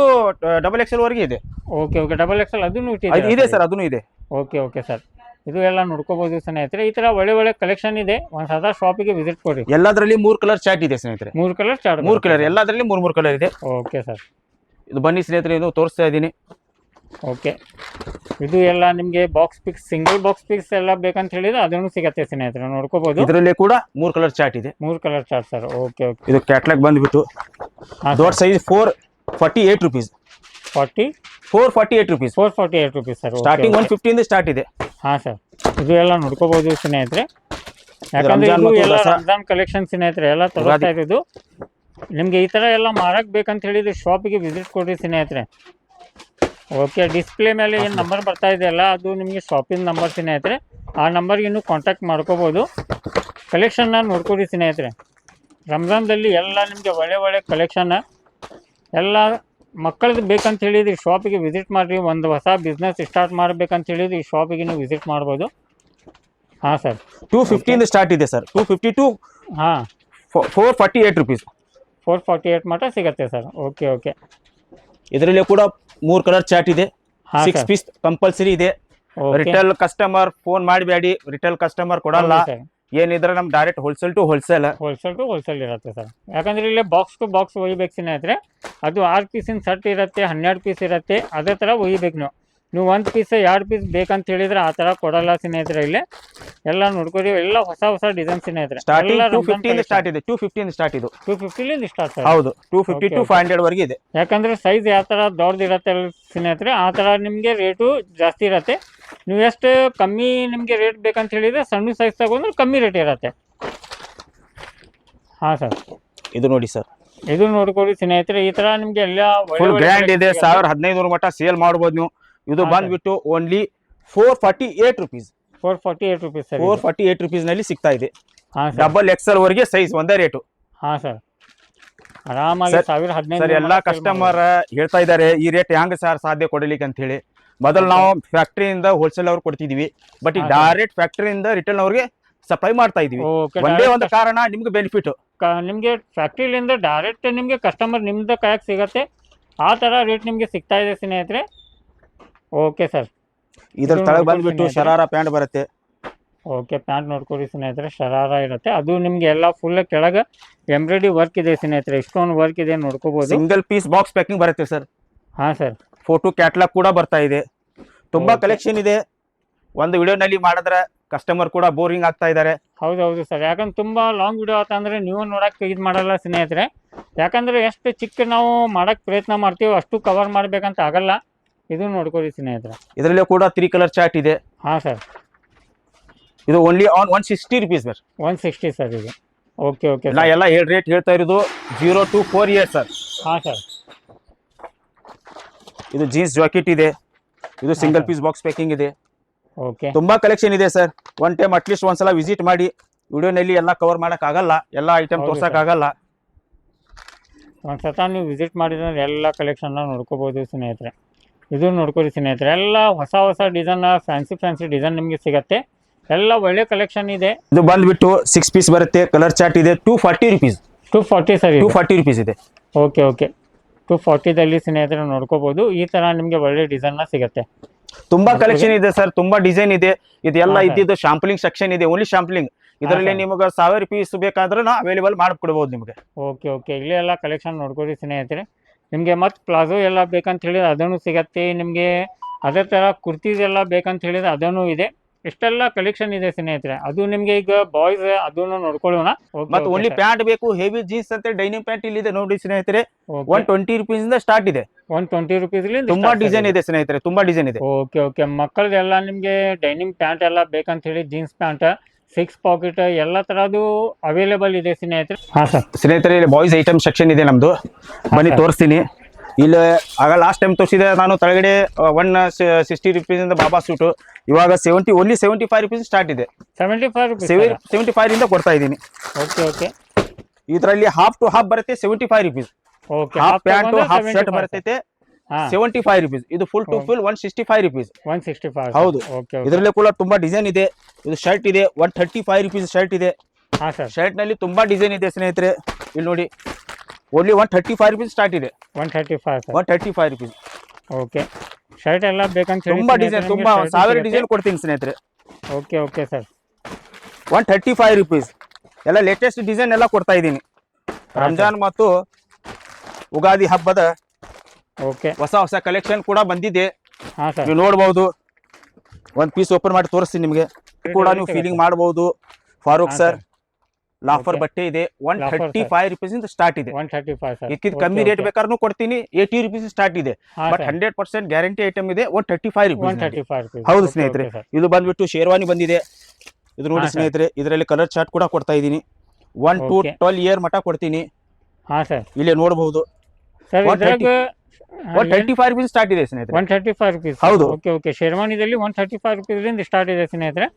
double X ವರೆಗೆ ಇದೆ. ಓಕೆ ಓಕೆ ಡಬಲ್ ಎಕ್ಸೆಲ್ ಅದನ್ನು ಇಟ್ಟಿದೆ ಇಟ್ಟಿದ್ದೀರಾ ಇದೆ ಸರ್? ಸರ್ ಅದನ್ನು ಇದೆ. Okay okay sir. ಇದು ಎಲ್ಲ ನೋಡ್ಕೋಬಹುದು ಸ್ನೇಹಿತರೆ. ಈ ತರ ಒಳ್ಳೆ ಒಳ್ಳೆ ಕಲೆಕ್ಷನ್ ಇದೆ. ಒಂದ್ ಸದಾ ಶಾಪಿಗೆ ವಿಸಿಟ್ ಕೊಡಿ. ಎಲ್ಲದರಲ್ಲಿ ಮೂರು ಕಲರ್ ಚಾಟ್ ಇದೆ ಸ್ನೇಹಿತರೆ. ಮೂರು ಕಲರ್ ಚಾಟ್ ಮೂರು ಕಲರ್ ಎಲ್ಲದರಲ್ಲಿ ಮೂರು ಮೂರು ಕಲರ್ ಇದೆ. Okay sir. ಇದು ಬನ್ನಿ ಸ್ನೇಹಿತರೆ ಇದು ತೋರಿಸ್ತಾ ಇದ್ದೀನಿ. ಓಕೆ. ಇದು ಎಲ್ಲ ನಿಮಗೆ box pics single box pics ಎಲ್ಲ ಬೇಕಂತ ಹೇಳಿದ್ರೆ ಅದನ್ನು ಸಿಗತ್ತೆ ಸ್ನೇಹಿತರೆ ನೋಡ್ಕೋಬಹುದು ಇದರಲ್ಲಿ ಕೂಡ ಮೂರು ಕಲರ್ ಚಾರ್ಟ್ ಇದೆ. ಮೂರು colour chart sir okay okay. ಇದು ಕ್ಯಾಟ್ಲಾಗ್ ಬಂದ್ಬಿಟ್ಟು ದೊಡ್ಡ size four forty eight rupees forty four forty eight rupees four forty eight rupees sir starting one ಫಿಫ್ಟಿಯಿಂದ start ಇದೆ. ಹಾಂ ಸರ್ ಇದು ಎಲ್ಲ ನೋಡ್ಕೋಬಹುದು ಸ್ನೇಹಿತರೆ. ಯಾಕಂದ್ರೆ ಇದು ಎಲ್ಲ ರಂಜಾನ್ ಕಲೆಕ್ಷನ್ ಸ್ನೇಹಿತರೆ ಎಲ್ಲ ತಗೋತಾ ಇರೋದು. ನಿಮಗೆ ಈ ಥರ ಎಲ್ಲ ಮಾರಕ್ ಬೇಕಂತ ಹೇಳಿದ್ರೆ ಶಾಪಿಗೆ ವಿಸಿಟ್ ಕೊಡ್ರಿ ಸ್ನೇಹಿತರೆ. ಓಕೆ ಡಿಸ್ಪ್ಲೇ ಮೇಲೆ ಏನು ನಂಬರ್ ಬರ್ತಾ ಇದೆಯಲ್ಲ ಅದು ನಿಮಗೆ ಶಾಪಿನ ನಂಬರ್ ಸ್ನೇಹಿತರೆ. ಆ ನಂಬರ್ಗೆ ಇನ್ನೂ ಕಾಂಟ್ಯಾಕ್ಟ್ ಮಾಡ್ಕೋಬೋದು. ಕಲೆಕ್ಷನ್ನ ನೋಡ್ಕೊಡಿ ಸ್ನೇಹಿತರೆ. ರಂಜಾನ್ದಲ್ಲಿ ಎಲ್ಲ ನಿಮಗೆ ಒಳ್ಳೆ ಒಳ್ಳೆ ಕಲೆಕ್ಷನ್ನ ಎಲ್ಲ ಮಕ್ಕಳದ್ದು ಬೇಕಂತ ಹೇಳಿದ್ರೆ ಶಾಪಿಗೆ ವಿಸಿಟ್ ಮಾಡಿರಿ. ಒಂದು ಹೊಸ ಬಿಸ್ನೆಸ್ ಸ್ಟಾರ್ಟ್ ಮಾಡಬೇಕಂತ ಹೇಳಿದ್ರೆ ಈ ಶಾಪಿಗೆ ನೀವು ವಿಸಿಟ್ ಮಾಡ್ಬೋದು. ಹಾಂ ಸರ್ ಟೂ ಫಿಫ್ಟಿಯಿಂದ ಸ್ಟಾರ್ಟ್ ಇದೆ ಸರ್ ಟೂ ಫಿಫ್ಟಿ ಟು ಹಾಂ. Four forty eight rupees four forty eight ಮಟ್ಟ ಸಿಗುತ್ತೆ ಸರ್ ಓಕೆ ಓಕೆ ಇದರಲ್ಲಿ ಕೂಡ ಮೂರ್ ಕಲರ್ ಚಾಟ್ ಇದೆ. ಸಿಕ್ಸ್ ಪೀಸ್ ಕಂಪಲ್ಸರಿ ಇದೆ. ರಿಟೇಲ್ ಕಸ್ಟಮರ್ ಫೋನ್ ಮಾಡಬೇಡಿ. ರಿಟೇಲ್ ಕಸ್ಟಮರ್ ಕೊಡಲ್ಲ. ಏನಿದ್ರೆ ನಮ್ direct wholesale to wholesale wholesale to wholesale ಇರುತ್ತೆ ಸರ್. ಯಾಕಂದ್ರೆ ಇಲ್ಲಿ ಬಾಕ್ಸ್ ಟು ಬಾಕ್ಸ್ ಒಯ್ಬೇಕು ಸ್ನೇಹಿತರೆ. ಅದು ಆರ್ ಪೀಸಿನ ಸೆಟ್ ಇರುತ್ತೆ ಹನ್ನೆರಡು ಪೀಸ್ ಇರುತ್ತೆ. ಅದೇ ತರ ಒಯ್ಬೇಕು ನೀವು. ನೀವು ಒಂದು ಪೀಸ್ ಎರಡು ಪೀಸ್ ಬೇಕಂತ ಹೇಳಿದ್ರೆ ಆ ತರ ಕೊಡಲ್ಲ ಸ್ನೇಹಿತರೆ ಇಲ್ಲಿ. ಎಲ್ಲ ನೋಡ್ಕೊಡಿ ಎಲ್ಲ ಹೊಸ ಹೊಸ ಡಿಸೈನ್ ಸ್ನೇಹಿತರೆ. ಸ್ಟಾರ್ಟ್ ಇದೆ ಟೂ ಫಿಫ್ಟಿಯಿಂದ ಸ್ಟಾರ್ಟ್ ಇದು ಟೂ ಫಿಫ್ಟಿಲಿಂದ ಸ್ಟಾರ್ಟ್ ಹೌದು. Two fifty to. Five hundred ವರೆಗೆ ಇದೆ. ಯಾಕಂದ್ರೆ ಸೈಜ್ ಯಾವ ತರ ದೊಡ್ಡದಿರತ್ತೆ ಸ್ನೇಹಿತರೆ ಆ ತರ ನಿಮಗೆ ರೇಟು ಜಾಸ್ತಿ ಇರತ್ತೆ. ನೀವು ಎಷ್ಟು ಕಮ್ಮಿ ನಿಮಗೆ ರೇಟ್ ಬೇಕಂತ ಹೇಳಿದ್ರೆ ಸಣ್ಣ ಸೈಜ್ ತಗೊಂಡ್ರೆ ಕಮ್ಮಿ ರೇಟ್ ಇರತ್ತೆ. ಹಾ ಸರ್. ಇದು ನೋಡಿ ಸರ್. ಇದು ನೋಡ್ಕೊಳ್ಳಿ ಸ್ನೇಹಿತರೆ ಈ ತರ ನಿಮ್ಗೆ ಎಲ್ಲ ಫುಲ್ ಗ್ರ್ಯಾಂಡ್ ಇದೆ. ಸಾವಿರ ಹದಿನೈದು ಮಟ್ಟ ಸೇಲ್ ಮಾಡ್ಬೋದು ನೀವು. ಇದು ಬಂದ್ಬಿಟ್ಟು only four forty eight rupees four forty eight rupees four forty eight ರುಪೀಸ್ನಲ್ಲಿ ಸಿಗ್ತಾ ಇದೆ. ಡಬಲ್ ಎಕ್ಸೆಲ್ ವರೆಗೆ ಸೈಜ್ ಒಂದೇ ರೇಟು ಹಾ ಸರ್. ಆರಾಮಾಗಿ Sir- ಸಾವಿರ ಹದಿನೈದು ಸರ್ ಎಲ್ಲಾ ಕಸ್ಟಮರ್ ಹೇಳ್ತಾ ಇದ್ದಾರೆ ಈ ರೇಟ್ ಹೆಂಗ್ ಸರ್ ಸಾಧ್ಯ ಕೊಡಲಿಕ್ಕೆ ಅಂತ ಹೇಳಿ. ಮೊದಲು ನಾವು ಫ್ಯಾಕ್ಟರಿಯಿಂದ ಹೋಲ್ಸೇಲ್ ಅವ್ರು ಕೊಡ್ತಿದೀವಿ. ಬಟ್ ಈಗ. ಡೈರೆಕ್ಟ್ ಫ್ಯಾಕ್ಟರಿಯಿಂದ ರಿಟೇಲ್ ಅವ್ರಿಗೆ ಸಪ್ಲೈ ಮಾಡ್ತಾ ಇದೀವಿ ಒಂದೇ ಒಂದು ಕಾರಣ ನಿಮ್ಗೆ ಬೆನಿಫಿಟ್ ನಿಮ್ಗೆ ಫ್ಯಾಕ್ಟ್ರಿಲಿಂದ ಡೈರೆಕ್ಟ್ ನಿಮ್ಗೆ ಕಸ್ಟಮರ್ ನಿಮ್ದ ಕಾಯಕ್ ಸಿಗತ್ತೆ. ಆ ತರ ರೇಟ್ ನಿಮ್ಗೆ ಸಿಗ್ತಾ ಇದೆ ಸ್ನೇಹಿತರೆ. ಓಕೆ ಸರ್ ಇದ್ರ ಇದು ತಳಗ್ ಬಂದ್ಬಿಟ್ಟು ಶರಾರ ಪ್ಯಾಂಟ್ ಬರುತ್ತೆ. ಓಕೆ ಪ್ಯಾಂಟ್ ನೋಡ್ಕೊಡಿ ಸ್ನೇಹಿತರೆ ಶರಾರ ಇರುತ್ತೆ. ಅದು ನಿಮ್ಗೆ ಎಲ್ಲ ಫುಲ್ ಕೆಳಗೆ ಎಂಬ್ರಾಯ್ಡಿ ವರ್ಕ್ ಇದೆ ಸ್ನೇಹಿತರೆ. ಇಷ್ಟೊಂದು ವರ್ಕ್ ಇದೆ ನೋಡ್ಕೋಬಹುದು ಸಿಂಗಲ್ ಪೀಸ್ ಬಾಕ್ಸ್ ಪ್ಯಾಕಿಂಗ್ ಬರುತ್ತೆ ಸರ್ ಹಾಂ ಸರ್ ಫೋಟೋ ಕ್ಯಾಟ್ಲಾಗ್ ಕೂಡ ಬರ್ತಾ ಇದೆ. ತುಂಬಾ. ಕಲೆಕ್ಷನ್ ಇದೆ. ಒಂದು ವಿಡಿಯೋನಲ್ಲಿ ಮಾಡಿದ್ರೆ ಕಸ್ಟಮರ್ ಕೂಡ ಬೋರಿಂಗ್ ಆಗ್ತಾ ಇದ್ದಾರೆ. ಹೌದು ಹೌದು ಸರ್ ಯಾಕಂದ್ರೆ ತುಂಬಾ ಲಾಂಗ್ ವಿಡಿಯೋ ಆತಂದ್ರೆ ನೀವು ನೋಡಕ್ಕೆ ಇದು ಮಾಡಲ್ಲ ಸ್ನೇಹಿತರೆ. ಯಾಕಂದ್ರೆ ಎಷ್ಟು ಚಿಕ್ಕ ನಾವು ಮಾಡಕ್ ಪ್ರಯತ್ನ ಮಾಡ್ತೀವಿ ಅಷ್ಟು ಕವರ್ ಮಾಡ್ಬೇಕಂತ ಆಗಲ್ಲ. ಇದು ನೋಡ್ಕೋರಿ ಸ್ನೇಹಿತರೆ. ಇದರಲ್ಲಿ ಕೂಡ ತ್ರೀ ಕಲರ್ ಚಾರ್ಟ್ ಇದೆ. ಹಾಂ ಸರ್. ಇದು only on one sixty rupees sir one sixty sir ಇದು. ಓಕೆ ಓಕೆ ನಾ ಎಲ್ಲ ಹೇಳಿ ರೇಟ್ ಹೇಳ್ತಾ ಇರೋದು zero to four year sir ಹಾಂ ಸರ್. ಇದು ಜೀನ್ಸ್ ಜಾಕೆಟ್ ಇದೆ. ಇದು ಸಿಂಗಲ್ ಪೀಸ್ ಬಾಕ್ಸ್ ಪ್ಯಾಕಿಂಗ್ ಇದೆ. ಓಕೆ ತುಂಬಾ ಕಲೆಕ್ಷನ್ ಇದೆ sir one time at least ಒಂದ್ಸಲ ವಿಸಿಟ್ ಮಾಡಿ. ವಿಡಿಯೋನಲ್ಲಿ ಎಲ್ಲ ಕವರ್ ಮಾಡಕ್ ಆಗಲ್ಲ ಎಲ್ಲ ಐಟಮ್ ತೋರ್ಸೋಕ್ಕಾಗಲ್ಲ ತೋರ್ಸಕ್ ಆಗಲ್ಲ ಒಂದು ಸತ ನೀವು ವಿಸಿಟ್ ಮಾಡಿದ್ರೆ ಎಲ್ಲ ಕಲೆಕ್ಷನ್ನ ನೋಡ್ಕೋಬೋದು ಸ್ನೇಹಿತರೆ. ಇದು ನೋಡ್ಕೊರಿ ಸ್ನೇಹಿತರೆ. ಎಲ್ಲ ಹೊಸ ಹೊಸ ಡಿಸೈನ್ ಫ್ಯಾನ್ಸಿ ಫ್ಯಾನ್ಸಿ ಡಿಸೈನ್ ನಿಮಗೆ ಸಿಗತ್ತೆ. ಎಲ್ಲ ಒಳ್ಳೆ ಕಲೆಕ್ಷನ್ ಇದೆ. ಇದು ಬಂದ್ಬಿಟ್ಟು ಸಿಕ್ಸ್ ಪೀಸ್ ಬರುತ್ತೆ. ಕಲರ್ ಚಾರ್ಟ್ ಇದೆ. Two forty rupees two forty ಸರಿ ಟೂ ಫಾರ್ಟಿ ರುಪೀಸ್ ಇದೆ. ಓಕೆ ಓಕೆ ಟೂ ಫಾರ್ಟಿದಲ್ಲಿ ಸ್ನೇಹಿತರೆ ನೋಡ್ಕೋಬಹುದು ಈ ತರ ನಿಮಗೆ ಒಳ್ಳೆ ಡಿಸೈನ್ ಸಿಗುತ್ತೆ. ತುಂಬಾ. ಕಲೆಕ್ಷನ್ ಇದೆ ಸರ್ ತುಂಬಾ ಡಿಸೈನ್ ಇದೆ. ಇದೆಲ್ಲ ಇದ್ದಿದ್ದು ಶಾಂಪ್ಲಿಂಗ್ ಸೆಕ್ಷನ್ ಇದೆ. ಓನ್ಲಿ ಶಾಂಪ್ಲಿಂಗ್ ಇದರಲ್ಲಿ ನಿಮಗೆ ಸಾವಿರ ಪೀಸ್ ಬೇಕಾದ್ರೆ ನಾವು ಅವೈಲೇಬಲ್ ಮಾಡಿಕೊಡ್ಬೋದು ನಿಮಗೆ. ಓಕೆ ಓಕೆ ಇಲ್ಲೇ ಎಲ್ಲ ಕಲೆಕ್ಷನ್ ನೋಡ್ಕೊರಿ ಸ್ನೇಹಿತರೆ. ನಿಮಗೆ ಮತ್ತು ಪ್ಲಾಜೋ ಎಲ್ಲ ಬೇಕಂತ ಹೇಳಿದ್ರೆ ಅದನ್ನು ಸಿಗತ್ತೆ. ನಿಮಗೆ ಅದೇ ಥರ ಕುರ್ತೀಸ್ ಎಲ್ಲ ಬೇಕಂತ ಹೇಳಿದ್ರೆ ಅದನ್ನು ಇದೆ. ಇಷ್ಟೆಲ್ಲ ಕಲೆಕ್ಷನ್ ಇದೆ ಸ್ನೇಹಿತರೆ. ಅದು ನಿಮಗೆ ಈಗ ಬಾಯ್ಸ್ ಅದನ್ನು ನೋಡ್ಕೊಳ್ಳೋಣ. ಮತ್ತೆ ಓನ್ಲಿ ಪ್ಯಾಂಟ್ ಬೇಕು ಹೆವಿ ಜೀನ್ಸ್ ಅಂತ ಡೈನಿಂಗ್ ಪ್ಯಾಂಟ್ ಇಲ್ಲಿದೆ ನೋಡಿ ಸ್ನೇಹಿತರೆ. ಒನ್ ಟ್ವೆಂಟಿ ರುಪೀಸ್ ಇಂದ ಸ್ಟಾರ್ಟ್ ಇದೆ. ಒನ್ ಟ್ವೆಂಟಿ ರುಪೀಸ್ಲಿ ತುಂಬಾ ಡಿಸೈನ್ ಇದೆ ಸ್ನೇಹಿತರೆ ತುಂಬಾ ಡಿಸೈನ್ ಇದೆ. ಓಕೆ ಓಕೆ ಮಕ್ಕಳದೆಲ್ಲ ನಿಮಗೆ ಡೈನಿಂಗ್ ಪ್ಯಾಂಟ್ ಎಲ್ಲ ಬೇಕಂತ ಹೇಳಿ ಜೀನ್ಸ್ ಪ್ಯಾಂಟ್ ಸಿಕ್ಸ್ ಪಾಕೆಟ್ ಎಲ್ಲ ತರದು ಅವೈಲೇಬಲ್ ಇದೆ ಸ್ನೇಹಿತರೆ. ಹಾ ಸರ್ ಸ್ನೇಹಿತರೆ ಇಲ್ಲಿ ಬಾಯ್ಸ್ ಐಟಮ್ ಸೆಕ್ಷನ್ ಇದೆ ನಮ್ದು. ಬನ್ನಿ. ತೋರಿಸ್ತೀನಿ. ಇಲ್ಲಿ ಆಗ ಲಾಸ್ಟ್ ಟೈಮ್ ತೋರಿಸಿದೆ ನಾನು ಕೆಳಗಡೆ ಒನ್ ಸಿಕ್ಸ್ಟಿ ರುಪೀಸ್ ಇಂದ ಬಾಬಾ ಸೂಟು ಇವಾಗ seventy only seventy five rupees start ಇದೆ. Seventy five rupees seventy five ಇಂದ ಕೊಡ್ತಾ ಇದ್ದೀನಿ. ಓಕೆ ಓಕೆ ಇದರಲ್ಲಿ ಹಾಫ್ ಟು ಹಾಫ್ ಬರುತ್ತೆ seventy five rupees okay half pant half shirt ಬರ್ತೈತೆ. ಸೆವೆಂಟಿ ಫೈವ್ ರುಪೀಸ್ ಇದು full to. Full one sixty five rupees one sixty five ಹೌದು. ಇದರಲ್ಲಿ ಕೂಡ ತುಂಬಾ ಡಿಸೈನ್ ಇದೆ. ಇದು ಶರ್ಟ್ ಇದೆ. One thirty five rupees shirt ಇದೆ ಶರ್ಟ್ನಲ್ಲಿ ತುಂಬಾ ಡಿಸೈನ್ ಇದೆ ಸ್ನೇಹಿತರೆ. ಇಲ್ಲಿ ನೋಡಿ. Only one thirty five rupees start ಇದೆ. One thirty five one thirty five rupees okay. Shirt ಎಲ್ಲ ಬೇಕಂತ ತುಂಬಾ ಡಿಸೈನ್ ತುಂಬಾ ಸಾವಿರ ಡಿಸೈನ್ ಕೊಡ್ತೀನಿ ಸ್ನೇಹಿತರೆ. Okay okay sir. One thirty five rupees ಎಲ್ಲ ಲೇಟೆಸ್ಟ್ ಡಿಸೈನ್ ಎಲ್ಲ ಕೊಡ್ತಾ ಇದ್ದೀನಿ. ರಂಜಾನ್ ಮತ್ತು ಉಗಾದಿ ಹಬ್ಬದ ಓಕೆ ಹೊಸ ಹೊಸ ಕಲೆಕ್ಷನ್ ಕೂಡ ಬಂದಿದೆ. ಹಾಂ ಸರ್. ನೀವು ನೋಡಬಹುದು ಒಂದ್ ಪೀಸ್ ಓಪನ್ ಮಾಡಿ ತೋರಿಸ್ತೀನಿ ನಿಮಗೆ. ಕೂಡ ನೀವು ಫೀಲಿಂಗ್ ಮಾಡಬಹುದು ಫಾರೂಕ್ ಸರ್. ಲಾಫರ್ ಬಟ್ಟೆ ಇದೆ. ಒನ್ ಥರ್ಟಿ ಫೈವ್ ರುಪೀಸ್ ಇಂದ ಸ್ಟಾರ್ಟ್ ಇದೆ. ಒನ್ ಥರ್ಟಿ ಫೈವ್ ಸರ್ ಇದಕ್ಕಿಂತ ಕಮ್ಮಿ ರೇಟ್ ಬೇಕಾದ್ರೂ ಕೊಡ್ತೀನಿ. ಏಯ್ಟಿ ರುಪೀಸ್ ಸ್ಟಾರ್ಟ್ ಇದೆ. But hundred percent guarantee item ಇದೆ. ಒನ್ ತರ್ಟಿ ಫೈವ್ ರುಪೀಸ್ ಹೌದು ಸ್ನೇಹಿತರೆ. ಇದು ಬಂದ್ಬಿಟ್ಟು ಶೇರ್ವಾನಿ ಬಂದಿದೆ. ಇದು ನೋಡಿ ಸ್ನೇಹಿತರೆ ಇದರಲ್ಲಿ ಕಲರ್ ಚಾರ್ಟ್ ಕೂಡ ಕೊಡ್ತಾ ಇದ್ದೀನಿ. One to. ಟ್ವೆಲ್ ಇಯರ್ ಮಟ ಕೊಡ್ತೀನಿ. ಇಲ್ಲಿ ಸರ್ ಇಲ್ಲೇ ನೋಡಬಹುದು ಸರ್ 130. ಇದ್ರಾಗ one thirty five rupees start ಇದೆ ಸ್ನೇಹಿತರೆ. ಒನ್ ಥರ್ಟಿ ಫೈವ್ ರುಪೀಸ್ ಹೌದು. ಓಕೆ ಓಕೆ ಶೇರ್ವಾನಿದಲ್ಲಿ ಒನ್ ಥರ್ಟಿ ಫೈವ್ ರುಪೀಸ್ಲಿಂದ ಸ್ಟಾರ್ಟ್ ಇದೆ ಸ್ನೇಹಿತರೆ.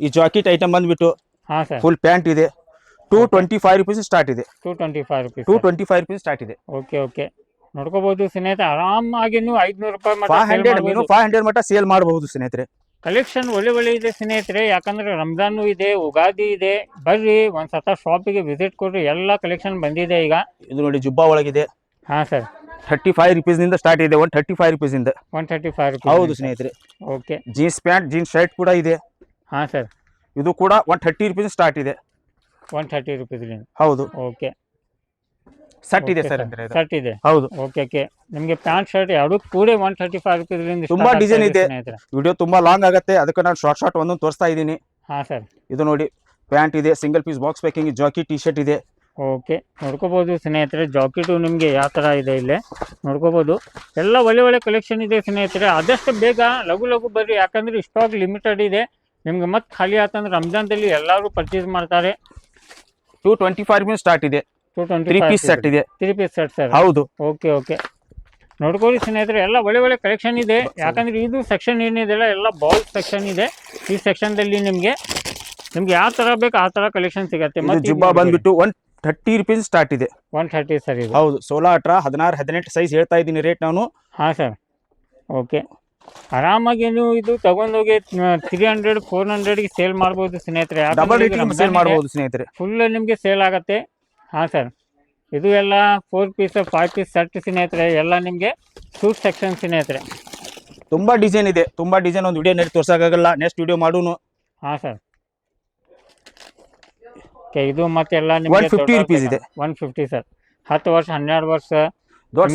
ಈ ಜಾಕೆಟ್ ಐಟಮ್ ಬಂದ್ಬಿಟ್ಟು ಹಾಂ ಸರ್ ಫುಲ್ ಪ್ಯಾಂಟ್ ಇದೆ. Two twenty five rupees start ಇದೆ. Two twenty five rupees two twenty five rupees start ಇದೆ. ಓಕೆ ಓಕೆ ನೋಡ್ಕೋಬಹುದು ಸ್ನೇಹಿತರೆ. ಆರಾಮಾಗಿ ನೀವು ಐದ್ನೂರು ರೂಪಾಯಿ ಫೈವ್ ಹಂಡ್ರೆಡ್ ಫೈವ್ ಹಂಡ್ರೆಡ್ ಮಟ್ಟ ಸೇಲ್ ಮಾಡಬಹುದು ಸ್ನೇಹಿತರೆ. ಕಲೆಕ್ಷನ್ ಒಳ್ಳೆ ಒಳ್ಳೆ ಇದೆ ಸ್ನೇಹಿತರೆ. ಯಾಕಂದ್ರೆ ರಂಜಾನು ಇದೆ ಉಗಾದಿ ಇದೆ. ಬರ್ರಿ ಒಂದ್ಸತ ಶಾಪಿಗೆ ವಿಸಿಟ್ ಕೊಡ್ರಿ. ಎಲ್ಲ ಕಲೆಕ್ಷನ್ ಬಂದಿದೆ ಈಗ. ಇದು ನೋಡಿ ಜುಬ್ಬಾ ಒಳಗಿದೆ. ಹಾ ಸರ್ ಥರ್ಟಿ ಫೈವ್ ರುಪೀಸ್ನಿಂದ ಸ್ಟಾರ್ಟ್ ಇದೆ ಒನ್ ಥರ್ಟಿ ಫೈವ್ ರುಪೀಸಿಂದ ಒನ್ ತರ್ಟಿ ಫೈವ್ ಹೌದು ಸ್ನೇಹಿತರೆ. Okay jeans pant jeans shirt ಕೂಡ ಇದೆ. ಹಾಂ ಸರ್ ಇದು ಕೂಡ ಒನ್ ಥರ್ಟಿ ರುಪೀಸ್ ಸ್ಟಾರ್ಟ್ ಇದೆ. ಒನ್ ಥರ್ಟಿ ರುಪೀಸ್ ಹೌದು. ಓಕೆ ಸಟ್ ಇದೆ ಸರ್ ಅಂದ್ರೆ. ಶರ್ಟ್ ಇದೆ. ಹೌದು. ಓಕೆ ಓಕೆ ನಿಮಗೆ ಪ್ಯಾಂಟ್ ಶರ್ಟ್ ಎರಡು ಕೂಡ ಒನ್ ಥರ್ಟಿ ಫೈವ್ ರುಪೀಸ್ ತುಂಬಾ ಡಿಸೈನ್ ಇದೆ. ವಿಡಿಯೋ ತುಂಬಾ ಲಾಂಗ್ ಆಗುತ್ತೆ. ಅದಕ್ಕೆ ನಾನು ಶಾರ್ಟ್ ಶಾರ್ಟ್ ಒಂದೊಂದು ತೋರಿಸ್ತಾ ಇದ್ದೀನಿ. ಹಾಂ ಸರ್ ಇದು ನೋಡಿ ಪ್ಯಾಂಟ್ ಇದೆ single piece box packing Jockey T shirt ಇದೆ. ಓಕೆ. ನೋಡ್ಕೋಬೋದು ಸ್ನೇಹಿತರೆ ಜಾಕೆಟು ನಿಮಗೆ ಯಾವ ಥರ ಇದೆ ಇಲ್ಲಿ? ನೋಡ್ಕೋಬೋದು. ಎಲ್ಲ ಒಳ್ಳೆ ಒಳ್ಳೆ ಕಲೆಕ್ಷನ್ ಇದೆ ಸ್ನೇಹಿತರೆ. ಆದಷ್ಟು ಬೇಗ ಲಘು ಲಘು ಬರ್ರಿ. ಯಾಕಂದ್ರೆ ಸ್ಟಾಕ್ ಲಿಮಿಟೆಡ್ ಇದೆ. ನಿಮ್ಗೆ ಮತ್ತೆ ಖಾಲಿ ಆತಂದ್ರೆ ರಂಜಾನ್ದಲ್ಲಿ ಎಲ್ಲರೂ ಪರ್ಚೇಸ್ ಮಾಡ್ತಾರೆ. ಟೂ ಟ್ವೆಂಟಿ ಫೈವ್ ಸ್ಟಾರ್ಟ್ ಇದೆ. Two twenty three piece set ಇದೆ. ತ್ರೀ ಪೀಸ್ ಸೆಟ್ ಸರ್ ಹೌದು. Okay okay. ನೋಡ್ಕೊಳ್ಳಿ ಸ್ನೇಹಿತರೆ ಎಲ್ಲ ಒಳ್ಳೆ ಒಳ್ಳೆ ಕಲೆಕ್ಷನ್ ಇದೆ. ಯಾಕಂದ್ರೆ ಇದು ಸೆಕ್ಷನ್ ಏನಿದೆಲ್ಲ ಎಲ್ಲ ಬಾಲ್ ಸೆಕ್ಷನ್ ಇದೆ. ಈ ಸೆಕ್ಷನ್ದಲ್ಲಿ ನಿಮಗೆ ನಿಮ್ಗೆ ಯಾವ ಥರ ಬೇಕು ಆ ಥರ ಕಲೆಕ್ಷನ್ ಸಿಗತ್ತೆ. ಮತ್ತೆ ಜುಬ್ಬಾ ಬಂದ್ಬಿಟ್ಟು ಒನ್ ಥರ್ಟಿ ರುಪೀಸ್ ಸ್ಟಾರ್ಟ್ ಇದೆ. ಒನ್ ಥರ್ಟಿ ಸರ್ ಇದು. ಹೌದು ಸೋಲಾ ಅಟ್ರಾ ಹದಿನಾರು ಹದಿನೆಂಟು ಸೈಜ್ ಹೇಳ್ತಾ ಇದ್ದೀನಿ ರೇಟ್ ನಾನು. ಹಾಂ ಸರ್. ಓಕೆ ಆರಾಮಾಗಿ ನೀವು ಇದು ತಗೊಂಡೋಗಿ ತ್ರೀ ಹಂಡ್ರೆಡ್ ಫೋರ್ ಹಂಡ್ರೆಡ್ಗೆ ಸೇಲ್ ಮಾಡ್ಬೋದು ಸ್ನೇಹಿತರೆ. ಡಬಲ್ ರೇಟ್ ಸೇಲ್ ಮಾಡ್ಬೋದು ಸ್ನೇಹಿತರೆ. ಫುಲ್ ನಿಮಗೆ ಸೇಲ್ ಆಗುತ್ತೆ. ಹಾಂ ಸರ್. ಇದು ಎಲ್ಲ four piece five piece set ಸ್ನೇಹಿತರೆ ಎಲ್ಲ ನಿಮಗೆ ಸೂಟ್ ಸೆಕ್ಷನ್ ಸ್ನೇಹಿತರೆ. ತುಂಬ ಡಿಸೈನ್ ಇದೆ. ತುಂಬ ಡಿಸೈನ್ ಒಂದು ವಿಡಿಯೋ ನೆಟ್ ತೋರ್ಸೋಕ್ಕಾಗಲ್ಲ. ನೆಕ್ಸ್ಟ್ ವಿಡಿಯೋ ಮಾಡೂನು. ಹಾಂ ಸರ್. ಓಕೆ ಇದು ಮತ್ತೆಲ್ಲ 150 rupees ಇದೆ. ಒನ್ ಫಿಫ್ಟಿ ಸರ್ ಹತ್ತು ವರ್ಷ ಹನ್ನೆರಡು ವರ್ಷ ದೊಡ್ಡ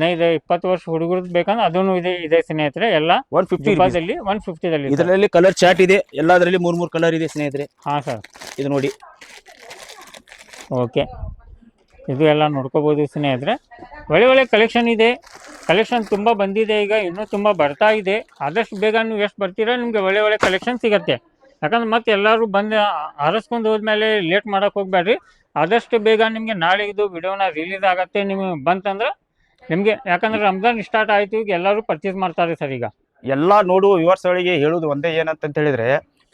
ನಿಮ್ಗೆ ಇಪ್ಪತ್ತು ವರ್ಷ ಹುಡುಗರದ್ದು ಬೇಕಂದ್ರೆ ಅದನ್ನು ಇದೆ ಇದೆ ಸ್ನೇಹಿತರೆ. ಎಲ್ಲ ಒನ್ ಫಿಫ್ಟಿ ಒನ್ ಫಿಫ್ಟಿದಲ್ಲಿ ಇದರಲ್ಲಿ ಕಲರ್ ಚಾಟ್ ಇದೆ. ಎಲ್ಲದರಲ್ಲಿ ಮೂರ್ ಮೂರ್ ಕಲರ್ ಇದೆ ಸ್ನೇಹಿತರೆ. ಹಾ ಸರ್ ಇದು ನೋಡಿ. ಓಕೆ ಇದು ಎಲ್ಲ ನೋಡ್ಕೋಬೋದು ಸ್ನೇಹಿತರೆ. ಒಳ್ಳೆ ಒಳ್ಳೆ ಕಲೆಕ್ಷನ್ ಇದೆ. ಕಲೆಕ್ಷನ್ ತುಂಬ ಬಂದಿದೆ ಈಗ ಇನ್ನೂ ತುಂಬ ಬರ್ತಾ ಇದೆ. ಆದಷ್ಟು ಬೇಗ ನೀವು ಎಷ್ಟು ಬರ್ತೀರಾ ನಿಮಗೆ ಒಳ್ಳೆ ಒಳ್ಳೆ ಕಲೆಕ್ಷನ್ ಸಿಗತ್ತೆ. ಯಾಕಂದ್ರೆ ಮತ್ತೆ ಎಲ್ಲರೂ ಬಂದು ಹರಸ್ಕೊಂಡು ಹೋದ್ಮೇಲೆ ಲೇಟ್ ಮಾಡೋಕೆ ಹೋಗ್ಬೇಡ್ರಿ. ಆದಷ್ಟು ಬೇಗ ನಿಮಗೆ ನಾಳೆ ಇದು ವಿಡಿಯೋನ ರಿಲೀಸ್ ಆಗತ್ತೆ ನಿಮ್ಗೆ ಬಂತಂದ್ರೆ ನಿಮಗೆ ಯಾಕಂದ್ರೆ ರಂಜಾನ್ ಸ್ಟಾರ್ಟ್ ಆಯಿತು ಈಗ ಎಲ್ಲರೂ ಪರ್ಚೇಸ್ ಮಾಡ್ತಾರೆ ಸರ್ ಈಗ. ಎಲ್ಲ ನೋಡುವ ವಿವರ್ಸ್ ಗಳಿಗೆ ಹೇಳುದು ಒಂದೇ ಏನಂತ ಹೇಳಿದ್ರೆ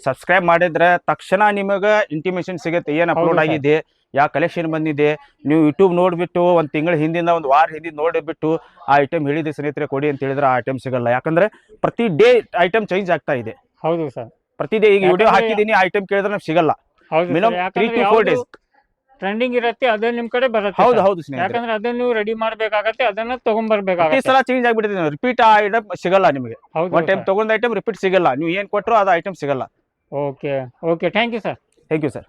ಸಬ್ಸ್ಕ್ರೈಬ್ ಮಾಡಿದ್ರೆ ತಕ್ಷಣ ನಿಮಗೆ ಇಂಟಿಮೇಷನ್ ಸಿಗುತ್ತೆ ಏನು ಅಪ್ಲೋಡ್ ಆಗಿದೆ ಯಾವ ಕಲೆಕ್ಷನ್ ಬಂದಿದೆ ನೀವು ಯೂಟ್ಯೂಬ್ ನೋಡಿಬಿಟ್ಟು ಒಂದು ತಿಂಗಳ ಹಿಂದಿಂದ ಒಂದು ವಾರ ಹಿಂದಿನ ನೋಡಿಬಿಟ್ಟು ಆ ಐಟಮ್ ಹೇಳಿದೆ ಸ್ನೇಹಿತರೆ ಕೊಡಿ ಅಂತ ಹೇಳಿದ್ರೆ ಆ ಐಟಮ್ ಸಿಗಲ್ಲ. ಯಾಕಂದ್ರೆ ಪ್ರತಿ ಡೇ ಐಟಮ್ ಚೇಂಜ್ ಆಗ್ತಾ ಇದೆ. ಹೌದು ಸರ್ ಪ್ರತಿ ಡೇ ಈಗ ವಿಡಿಯೋ ಹಾಕಿದೀನಿ ಐಟಮ್ ಕೇಳಿದ್ರೆ ನಮ್ಗೆ ಸಿಗಲ್ಲ. Minimum three two four days trending ಇರುತ್ತೆ ಅದೇ ನಿಮ್ ಕಡೆ ಬರುತ್ತೆ ಹೌದು ಹೌದು ಯಾಕಂದ್ರೆ ಅದನ್ನ ನೀವು ರೆಡಿ ಮಾಡ್ಬೇಕಾಗತ್ತೆ ಅದನ್ನ ತಗೊಂಡ್ಬರ್ಬೇಕಾಗತ್ತೆ ಸಲ ಚೇಂಜ್ ಆಗ್ಬಿಟ್ಟಿದೆ ರಿಪೀಟ್ ಆ ಐಟಮ್ ಸಿಗಲ್ಲ ನಿಮಗೆ. ಒನ್ ಟೈಮ್ ತಗೊಂಡ್ ಐಟಮ್ ರಿಪೀಟ್ ಸಿಗಲ್ಲ. ನೀವು ಏನ್ ಕೊಟ್ಟರು ಅದು ಐಟಮ್ ಸಿಗಲ್ಲ. Okay okay thank you sir. Thank you sir